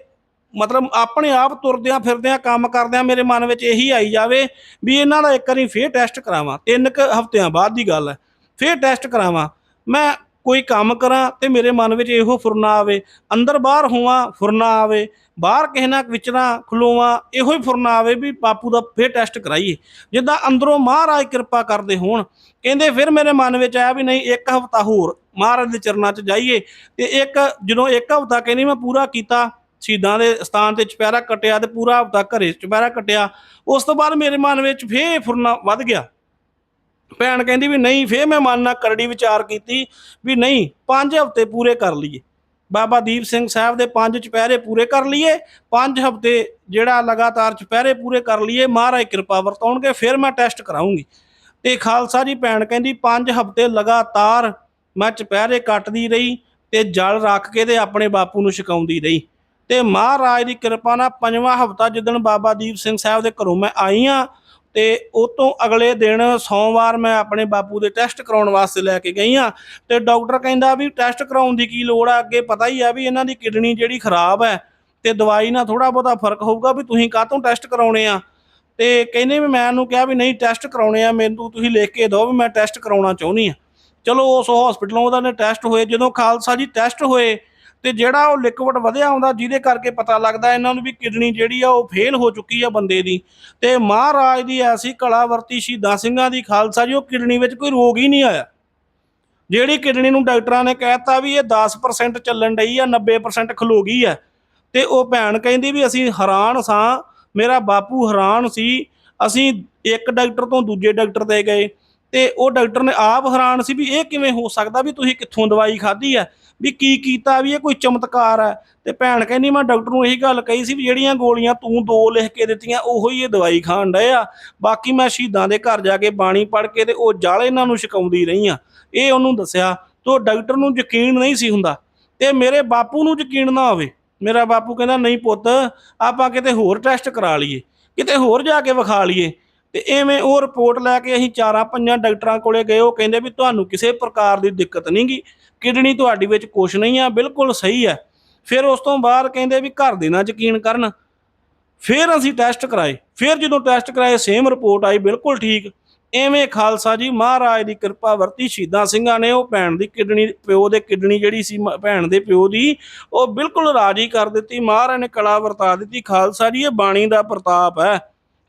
ਮਤਲਬ ਆਪਣੇ ਆਪ ਤੁਰਦਿਆਂ ਫਿਰਦਿਆਂ ਕੰਮ ਕਰਦਿਆਂ ਮੇਰੇ ਮਨ ਵਿੱਚ ਇਹੀ ਆਈ ਜਾਵੇ ਵੀ ਇਹਨਾਂ ਦਾ ਇੱਕ ਵਾਰੀ ਫੇਰ ਟੈਸਟ ਕਰਾਵਾਂ, ਤਿੰਨ ਕੁ ਹਫ਼ਤਿਆਂ ਬਾਅਦ ਦੀ ਗੱਲ ਹੈ, ਫੇਰ ਟੈਸਟ ਕਰਾਵਾਂ। ਮੈਂ ਕੋਈ ਕੰਮ ਕਰਾਂ ਤੇ ਮੇਰੇ ਮਨ ਵਿੱਚ ਇਹੋ ਫੁਰਨਾ ਆਵੇ, ਅੰਦਰ ਬਾਹਰ ਹੋਵਾਂ, ਫੁਰਨਾ ਆਵੇ, ਬਾਹਰ ਕਿਸੇ ਨਾਲ ਵਿਚਰਾਂ ਖਲੋਵਾਂ, ਇਹੋ ਹੀ ਫੁਰਨਾ ਆਵੇ ਵੀ ਬਾਪੂ ਦਾ ਫੇਰ ਟੈਸਟ ਕਰਾਈਏ। ਜਿੱਦਾਂ ਅੰਦਰੋਂ ਮਹਾਰਾਜ ਕਿਰਪਾ ਕਰਦੇ ਹੋਣ, ਕਹਿੰਦੇ ਫਿਰ ਮੇਰੇ ਮਨ ਵਿੱਚ ਆਇਆ ਵੀ ਨਹੀਂ, ਇੱਕ ਹਫ਼ਤਾ ਹੋਰ ਮਹਾਰਾਜ ਦੇ ਚਰਨਾਂ 'ਚ ਜਾਈਏ ਤੇ ਇੱਕ, ਜਦੋਂ ਇੱਕ ਹਫ਼ਤਾ ਕਹਿੰਦੀ ਮੈਂ ਪੂਰਾ ਕੀਤਾ ਸ਼ਹੀਦਾਂ ਦੇ ਸਥਾਨ ਤੇ ਚੁਪਹਿਰਾ ਕੱਟਿਆ ਤੇ ਪੂਰਾ ਹਫ਼ਤਾ ਘਰੇ ਚੁਪਹਿਰਾ ਕੱਟਿਆ। ਉਸ ਤੋਂ ਬਾਅਦ ਮੇਰੇ ਮਨ ਵਿੱਚ ਫੇਰ ਫੁਰਨਾ ਵੱਧ ਗਿਆ। ਭੈਣ ਕਹਿੰਦੀ ਵੀ ਨਹੀਂ, ਫੇਰ ਮੈਂ ਮਨ ਨਾਲ ਕਰੜੀ ਵਿਚਾਰ ਕੀਤੀ ਵੀ ਨਹੀਂ, ਪੰਜ ਹਫ਼ਤੇ ਪੂਰੇ ਕਰ ਲਈਏ। ਬਾਬਾ ਦੀਪ ਸਿੰਘ ਸਾਹਿਬ ਦੇ ਪੰਜ ਚੁਪਹਿਰੇ ਪੂਰੇ ਕਰ ਲਈਏ, ਪੰਜ ਹਫ਼ਤੇ ਜਿਹੜਾ ਲਗਾਤਾਰ ਚੁਪਹਿਰੇ ਪੂਰੇ ਕਰ ਲਈਏ, ਮਹਾਰਾਜ ਕਿਰਪਾ ਵਰਤਾਉਣਗੇ, ਫਿਰ ਮੈਂ ਟੈਸਟ ਕਰਾਉਂਗੀ ਤੇ ਖਾਲਸਾ ਜੀ ਭੈਣ ਕਹਿੰਦੀ ਪੰਜ ਹਫ਼ਤੇ ਲਗਾਤਾਰ ਮੈਂ ਚੁਪਹਿਰੇ ਕੱਟਦੀ ਰਹੀ ਤੇ ਜਲ ਰੱਖ ਕੇ ਤੇ ਆਪਣੇ ਬਾਪੂ ਨੂੰ ਛਕਾਉਂਦੀ ਰਹੀ। ਤੇ ਮਹਾਰਾਜ ਦੀ ਕਿਰਪਾ ਨਾਲ ਪੰਜਵਾਂ ਹਫ਼ਤਾ ਜਿੱਦਣ ਬਾਬਾ ਦੀਪ ਸਿੰਘ ਸਾਹਿਬ ਦੇ ਘਰੋਂ ਮੈਂ ਆਈ ਆ ਤੇ ਉਹ ਤੋਂ ਅਗਲੇ ਦਿਨ ਸੋਮਵਾਰ ਮੈਂ ਆਪਣੇ ਬਾਪੂ ਦੇ ਟੈਸਟ ਕਰਾਉਣ ਵਾਸਤੇ ਲੈ ਕੇ ਗਈ ਆ ਤੇ ਡਾਕਟਰ ਕਹਿੰਦਾ ਵੀ ਟੈਸਟ ਕਰਾਉਣ ਦੀ ਕੀ ਲੋੜ ਆ, ਅੱਗੇ ਪਤਾ ਹੀ ਆ ਵੀ ਇਹਨਾਂ ਦੀ ਕਿਡਨੀ ਜਿਹੜੀ ਖਰਾਬ ਹੈ ਤੇ ਦਵਾਈ ਨਾਲ ਥੋੜਾ ਬਹੁਤਾ ਫ਼ਰਕ ਹੋਊਗਾ ਵੀ ਤੁਸੀਂ ਕਾਹਤੋਂ ਟੈਸਟ ਕਰਾਉਣੇ ਆ। ਤੇ ਕਹਿੰਦੇ ਵੀ ਮੈਂ ਉਹਨੂੰ ਕਿਹਾ ਵੀ ਨਹੀਂ ਟੈਸਟ ਕਰਾਉਣੇ ਆ, ਮੈਨੂੰ ਤੁਸੀਂ ਲਿਖ ਕੇ ਦਿਓ ਵੀ ਮੈਂ ਟੈਸਟ ਕਰਾਉਣਾ ਚਾਹੁੰਦੀ ਆ ਚਲੋ ਉਸ ਹਸਪੀਟਲੋਂ ਉਹਦਾ ਨੇ ਟੈਸਟ ਹੋਏ, ਜਦੋਂ ਖਾਲਸਾ ਜੀ ਟੈਸਟ ਹੋਏ ਤੇ ਜਿਹੜਾ ਉਹ ਲਿਕਵਿਡ ਵਧਿਆ ਆਉਂਦਾ ਜਿਹਦੇ ਕਰਕੇ ਪਤਾ ਲੱਗਦਾ ਇਹਨਾਂ ਨੂੰ ਵੀ ਕਿਡਨੀ ਜਿਹੜੀ ਆ ਉਹ ਫੇਲ ਹੋ ਚੁੱਕੀ ਆ ਬੰਦੇ ਦੀ। ਤੇ ਮਹਾਰਾਜ ਦੀ ਐਸੀ ਕਲਾਵਰਤੀ ਸ਼ਹੀਦਾਂ ਸਿੰਘਾਂ ਦੀ ਖਾਲਸਾ ਜੀ, ਉਹ ਕਿਡਨੀ ਵਿੱਚ ਕੋਈ ਰੋਗ ਹੀ ਨਹੀਂ ਆਇਆ। ਜਿਹੜੀ ਕਿਡਨੀ ਨੂੰ ਡਾਕਟਰਾਂ ਨੇ ਕਹਿਤਾ ਵੀ ਇਹ 10% ਚੱਲਣ ਡਈ ਆ 90% ਖਲੋ ਗਈ ਆ। ਤੇ ਉਹ ਭੈਣ ਕਹਿੰਦੀ ਵੀ ਅਸੀਂ ਹੈਰਾਨ ਸਾਂ, ਮੇਰਾ ਬਾਪੂ ਹੈਰਾਨ ਸੀ, ਅਸੀਂ ਇੱਕ ਡਾਕਟਰ ਤੋਂ ਦੂਜੇ ਡਾਕਟਰ ਤੇ ਗਏ। ਤੇ ਉਹ ਡਾਕਟਰ ਨੇ ਆਪ ਹੈਰਾਨ ਸੀ ਵੀ ਇਹ ਕਿਵੇਂ ਹੋ ਸਕਦਾ ਵੀ ਤੁਸੀਂ ਕਿੱਥੋਂ ਦਵਾਈ ਖਾਧੀ ਆ? ਵੀ ਕੀ ਕੀਤਾ ਵੀ ਇਹ ਕੋਈ ਚਮਤਕਾਰ ਹੈ? ਤੇ ਭੈਣ ਕਹਿੰਦੀ, ਮੈਂ ਡਾਕਟਰ ਨੂੰ ਇਹੀ ਗੱਲ ਕਹੀ ਸੀ ਵੀ ਜਿਹੜੀਆਂ ਗੋਲੀਆਂ ਤੂੰ ਦੋ ਲਿਖ ਕੇ ਦਿੱਤੀਆਂ, ਉਹੋ ਹੀ ਇਹ ਦਵਾਈ ਖਾਣ ਡਏ ਆ। ਬਾਕੀ ਮੈਂ ਸ਼ਹੀਦਾਂ ਦੇ ਘਰ ਜਾ ਕੇ ਬਾਣੀ ਪੜ੍ਹ ਕੇ ਤੇ ਉਹ ਜਲ ਇਹਨਾਂ ਨੂੰ ਛਕਾਉਂਦੀ ਰਹੀ ਆ। ਇਹ ਉਹਨੂੰ ਦੱਸਿਆ, ਤੋ ਡਾਕਟਰ ਨੂੰ ਯਕੀਨ ਨਹੀਂ ਸੀ ਹੁੰਦਾ। ਤੇ ਮੇਰੇ ਬਾਪੂ ਨੂੰ ਯਕੀਨ ਨਾ ਹੋਵੇ। ਮੇਰਾ ਬਾਪੂ ਕਹਿੰਦਾ, ਨਹੀਂ ਪੁੱਤ, ਆਪਾਂ ਕਿਤੇ ਹੋਰ ਟੈਸਟ ਕਰਾ ਲਈਏ, ਕਿਤੇ ਹੋਰ ਜਾ ਕੇ ਵਿਖਾ ਲਈਏ। ਤੇ ਐਵੇਂ ਉਹ ਰਿਪੋਰਟ ਲੈ ਕੇ ਅਸੀਂ ਚਾਰਾਂ ਪੰਜਾਂ ਡਾਕਟਰਾਂ ਕੋਲੇ ਗਏ, ਉਹ ਕਹਿੰਦੇ ਵੀ ਤੁਹਾਨੂੰ ਕਿਸੇ ਪ੍ਰਕਾਰ ਦੀ ਦਿੱਕਤ ਨਹੀਂਗੀ ਕਿਡਨੀ ਤੁਹਾਡੀ ਵਿੱਚ ਕੁਛ ਨਹੀਂ ਆ, ਬਿਲਕੁਲ ਸਹੀ ਹੈ ਫਿਰ ਉਸ ਤੋਂ ਬਾਅਦ ਕਹਿੰਦੇ ਵੀ ਘਰ ਦੇ ਨਾਲ ਯਕੀਨ ਕਰਨ। ਫਿਰ ਅਸੀਂ ਟੈਸਟ ਕਰਾਏ। ਫਿਰ ਜਦੋਂ ਟੈਸਟ ਕਰਾਏ ਸੇਮ ਰਿਪੋਰਟ ਆਈ, ਬਿਲਕੁਲ ਠੀਕ। ਐਵੇਂ ਖਾਲਸਾ ਜੀ ਮਹਾਰਾਜ ਦੀ ਕਿਰਪਾ ਵਰਤੀ ਸ਼ਹੀਦਾਂ ਸਿੰਘਾਂ ਨੇ, ਉਹ ਭੈਣ ਦੀ ਕਿਡਨੀ, ਪਿਓ ਦੇ ਕਿਡਨੀ ਜਿਹੜੀ ਸੀ, ਮ- ਭੈਣ ਦੇ ਪਿਓ ਦੀ, ਉਹ ਬਿਲਕੁਲ ਰਾਜੀ ਕਰ ਦਿੱਤੀ। ਮਹਾਰਾਜ ਨੇ ਕਲਾ ਵਰਤਾ ਦਿੱਤੀ। ਖਾਲਸਾ ਜੀ, ਇਹ ਬਾਣੀ ਦਾ ਪ੍ਰਤਾਪ ਹੈ।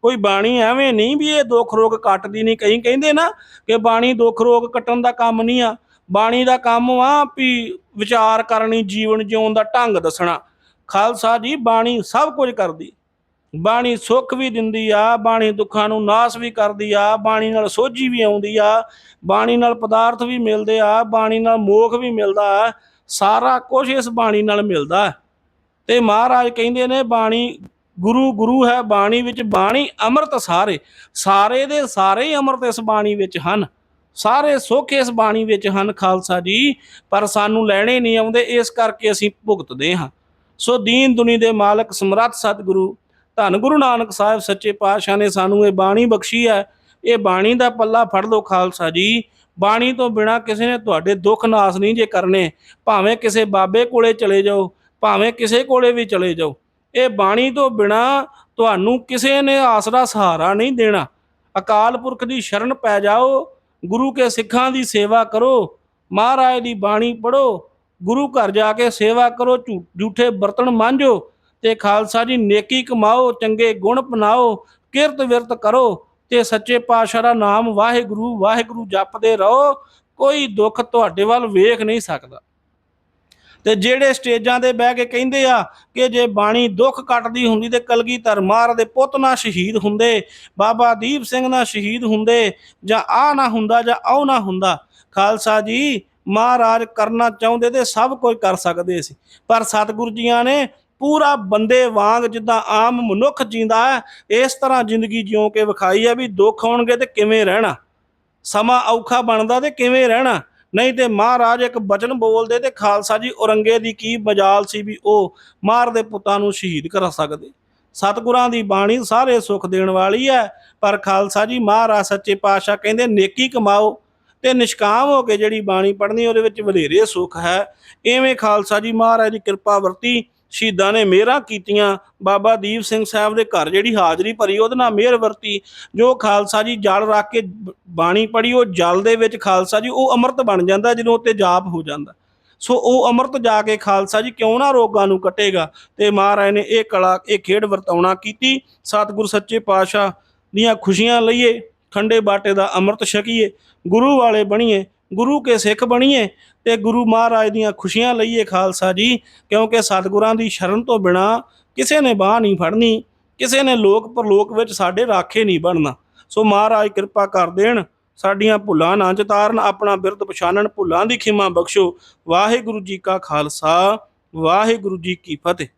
ਕੋਈ ਬਾਣੀ ਐਵੇਂ ਨਹੀਂ ਵੀ ਇਹ ਦੁੱਖ ਰੋਗ ਕੱਟਦੀ ਨਹੀਂ। ਕਈ ਕਹਿੰਦੇ ਨਾ ਕਿ ਬਾਣੀ ਦੁੱਖ ਰੋਗ ਕੱਟਣ ਦਾ ਕੰਮ ਨਹੀਂ ਆ। ਬਾਣੀ ਦਾ ਕੰਮ ਆ ਵੀ ਵਿਚਾਰ ਕਰਨੀ, ਜੀਵਨ ਜਿਉਣ ਦਾ ਢੰਗ ਦੱਸਣਾ। ਖਾਲਸਾ ਜੀ, ਬਾਣੀ ਸਭ ਕੁਝ ਕਰਦੀ। ਬਾਣੀ ਸੁੱਖ ਵੀ ਦਿੰਦੀ ਆ, ਬਾਣੀ ਦੁੱਖਾਂ ਨੂੰ ਨਾਸ ਵੀ ਕਰਦੀ ਆ, ਬਾਣੀ ਨਾਲ ਸੋਝੀ ਵੀ ਆਉਂਦੀ ਆ, ਬਾਣੀ ਨਾਲ ਪਦਾਰਥ ਵੀ ਮਿਲਦੇ ਆ, ਬਾਣੀ ਨਾਲ ਮੋਖ ਵੀ ਮਿਲਦਾ ਆ, ਸਾਰਾ ਕੁਝ ਇਸ ਬਾਣੀ ਨਾਲ ਮਿਲਦਾ। ਤੇ ਮਹਾਰਾਜ ਕਹਿੰਦੇ ਨੇ ਬਾਣੀ ਗੁਰੂ ਗੁਰੂ ਹੈ ਬਾਣੀ ਵਿੱਚ, ਬਾਣੀ ਅੰਮ੍ਰਿਤ ਸਾਰੇ ਸਾਰੇ ਦੇ ਸਾਰੇ ਹੀ ਅੰਮ੍ਰਿਤ ਇਸ ਬਾਣੀ ਵਿੱਚ ਹਨ। ਸਾਰੇ ਸੁੱਖ ਇਸ ਬਾਣੀ ਵਿੱਚ ਹਨ ਖਾਲਸਾ ਜੀ, ਪਰ ਸਾਨੂੰ ਲੈਣੇ ਨਹੀਂ ਆਉਂਦੇ, ਇਸ ਕਰਕੇ ਅਸੀਂ ਭੁਗਤਦੇ ਹਾਂ। ਸੋ ਦੀਨ ਦੁਨੀ ਦੇ ਮਾਲਕ ਸਮਰੱਥ ਸਤਿਗੁਰੂ, ਧੰਨ ਗੁਰੂ ਨਾਨਕ ਸਾਹਿਬ ਸੱਚੇ ਪਾਤਸ਼ਾਹ ਨੇ ਸਾਨੂੰ ਇਹ ਬਾਣੀ ਬਖਸ਼ੀ ਹੈ। ਇਹ ਬਾਣੀ ਦਾ ਪੱਲਾ ਫੜ ਲਓ ਖਾਲਸਾ ਜੀ। ਬਾਣੀ ਤੋਂ ਬਿਨਾ ਕਿਸੇ ਨੇ ਤੁਹਾਡੇ ਦੁੱਖ ਨਾਸ ਨਹੀਂ ਜੇ ਕਰਨੇ। ਭਾਵੇਂ ਕਿਸੇ ਬਾਬੇ ਕੋਲੇ ਚਲੇ ਜਾਓ, ਭਾਵੇਂ ਕਿਸੇ ਕੋਲੇ ਵੀ ਚਲੇ ਜਾਓ। ਇਹ ਬਾਣੀ ਤੋਂ ਬਿਨਾ ਤੁਹਾਨੂੰ ਕਿਸੇ ਨੇ ਆਸਰਾ ਸਹਾਰਾ ਨਹੀਂ ਦੇਣਾ। ਅਕਾਲ ਪੁਰਖ ਦੀ ਸ਼ਰਨ ਪੈ ਜਾਓ, ਗੁਰੂ ਕੇ ਸਿੱਖਾਂ ਦੀ ਸੇਵਾ ਕਰੋ, ਮਹਾਰਾਜ ਦੀ ਬਾਣੀ ਪੜੋ ਗੁਰੂ ਘਰ ਜਾ ਕੇ ਸੇਵਾ ਕਰੋ, ਝੂ- ਝੂਠੇ ਬਰਤਨ ਮਾਂਜੋ ਤੇ ਖਾਲਸਾ ਜੀ ਨੇਕੀ ਕਮਾਓ, ਚੰਗੇ ਗੁਣ ਅਪਣਾਓ, ਕਿਰਤ ਵਿਰਤ ਕਰੋ ਤੇ ਸੱਚੇ ਪਾਤਸ਼ਾਹ ਦਾ ਨਾਮ ਵਾਹਿਗੁਰੂ ਵਾਹਿਗੁਰੂ ਜਪਦੇ ਰਹੋ, ਕੋਈ ਦੁੱਖ ਤੁਹਾਡੇ ਵੱਲ ਵੇਖ ਨਹੀਂ ਸਕਦਾ। ਤੇ ਜਿਹੜੇ ਸਟੇਜਾਂ ਤੇ ਬਹਿ ਕੇ ਕਹਿੰਦੇ ਆ ਕਿ ਜੇ ਬਾਣੀ ਦੁੱਖ ਕੱਟਦੀ ਹੁੰਦੀ ਤੇ ਕਲਗੀਧਰ ਮਾਰ ਦੇ ਪੁੱਤ ਨਾ ਸ਼ਹੀਦ ਹੁੰਦੇ, ਬਾਬਾ ਦੀਪ ਸਿੰਘ ਨਾ ਸ਼ਹੀਦ ਹੁੰਦੇ, ਜਾਂ ਆ ਨਾ ਹੁੰਦਾ ਜਾਂ ਉਹ ਨਾ ਹੁੰਦਾ, ਖਾਲਸਾ ਜੀ ਮਹਾਰਾਜ ਕਰਨਾ ਚਾਹੁੰਦੇ ਤੇ ਸਭ ਕੁਝ ਕਰ ਸਕਦੇ ਸੀ, ਪਰ ਸਤਿਗੁਰੂ ਜੀਆਂ ਨੇ ਪੂਰਾ ਬੰਦੇ ਵਾਂਗ ਜਿੱਦਾਂ ਆਮ ਮਨੁੱਖ ਜੀਂਦਾ ਹੈ, ਇਸ ਤਰ੍ਹਾਂ ਜ਼ਿੰਦਗੀ ਜਿਉਂ ਕੇ ਵਿਖਾਈ ਹੈ ਵੀ ਦੁੱਖ ਆਉਣਗੇ ਤੇ ਕਿਵੇਂ ਰਹਿਣਾ, ਸਮਾਂ ਔਖਾ ਬਣਦਾ ਤੇ ਕਿਵੇਂ ਰਹਿਣਾ ਨਹੀਂ ਤੇ ਮਹਾਰਾਜ ਇੱਕ ਬਚਨ ਬੋਲਦੇ ਤੇ ਖਾਲਸਾ ਜੀ ਔਰੰਗੇ ਦੀ ਕੀ ਮਜਾਲ ਸੀ ਵੀ ਉਹ ਮਾਰ ਦੇ ਪੁੱਤਾਂ ਨੂੰ ਸ਼ਹੀਦ ਕਰ ਸਕਦੇ। ਸਤਿਗੁਰਾਂ ਦੀ ਬਾਣੀ ਸਾਰੇ ਸੁੱਖ ਦੇਣ ਵਾਲੀ ਹੈ, ਪਰ ਖਾਲਸਾ ਜੀ ਮਹਾਰਾਜ ਸੱਚੇ ਪਾਤਸ਼ਾਹ ਕਹਿੰਦੇ ਨੇਕੀ ਕਮਾਓ ਤੇ ਨਿਸ਼ਕਾਮ ਹੋ ਕੇ ਜਿਹੜੀ ਬਾਣੀ ਪੜ੍ਹਨੀ ਉਹਦੇ ਵਿੱਚ ਵਧੇਰੇ ਸੁੱਖ ਹੈ। ਐਵੇਂ ਖਾਲਸਾ ਜੀ ਮਹਾਰਾਜ ਦੀ ਕਿਰਪਾ ਵਰਤੀ ਸ਼ਹੀਦਾਂ ਨੇ ਮਿਹਰਾਂ ਕੀਤੀਆਂ। ਬਾਬਾ ਦੀਪ ਸਿੰਘ ਸਾਹਿਬ ਦੇ ਘਰ ਜਿਹੜੀ ਹਾਜ਼ਰੀ ਭਰੀ, ਉਹਦੇ ਨਾਲ ਮਿਹਰ ਵਰਤੀ। ਜੋ ਖਾਲਸਾ ਜੀ ਜਲ ਰੱਖ ਕੇ ਬਾਣੀ ਪੜੀ ਉਹ ਜਲ ਦੇ ਵਿੱਚ ਖਾਲਸਾ ਜੀ, ਉਹ ਅੰਮ੍ਰਿਤ ਬਣ ਜਾਂਦਾ, ਜਦੋਂ ਉੱਤੇ ਜਾਪ ਹੋ ਜਾਂਦਾ। ਸੋ ਉਹ ਅੰਮ੍ਰਿਤ ਜਾ ਕੇ ਖਾਲਸਾ ਜੀ ਕਿਉਂ ਨਾ ਰੋਗਾਂ ਨੂੰ ਕੱਟੇਗਾ? ਤੇ ਮਹਾਰਾਜ ਨੇ ਇਹ ਕਲਾ, ਇਹ ਖੇਡ ਵਰਤਾਉਣਾ ਕੀਤੀ। ਸਤਿਗੁਰ ਸੱਚੇ ਪਾਤਸ਼ਾਹ ਦੀਆਂ ਖੁਸ਼ੀਆਂ ਲਈਏ, ਖੰਡੇ ਬਾਟੇ ਦਾ ਅੰਮ੍ਰਿਤ ਛਕੀਏ, ਗੁਰੂ ਵਾਲੇ ਬਣੀਏ। ਗੁਰੂ ਕੇ ਸਿੱਖ ਬਣੀਏ ਤੇ ਗੁਰੂ ਮਹਾਰਾਜ ਦੀਆਂ ਖੁਸ਼ੀਆਂ ਲਈਏ ਖਾਲਸਾ ਜੀ, ਕਿਉਂਕਿ ਸਤਿਗੁਰਾਂ ਦੀ ਸ਼ਰਨ ਤੋਂ ਬਿਨਾ ਕਿਸੇ ਨੇ ਬਾਹ ਨਹੀਂ ਫੜਨੀ, ਕਿਸੇ ਨੇ ਲੋਕ ਪਰਲੋਕ ਵਿੱਚ ਸਾਡੇ ਰਾਖੇ ਨਹੀਂ ਬਣਨਾ। ਸੋ ਮਹਾਰਾਜ ਕਿਰਪਾ ਕਰ ਦੇਣ, ਸਾਡੀਆਂ ਭੁੱਲਾਂ ਨਾ ਚਤਾਰਨ ਆਪਣਾ ਬਿਰਧ ਪਛਾਣਨ ਭੁੱਲਾਂ ਦੀ ਖਿਮਾ ਬਖਸ਼ੋ। ਵਾਹਿਗੁਰੂ ਜੀ ਕਾ ਖਾਲਸਾ, ਵਾਹਿਗੁਰੂ ਜੀ ਕੀ ਫਤਿਹ।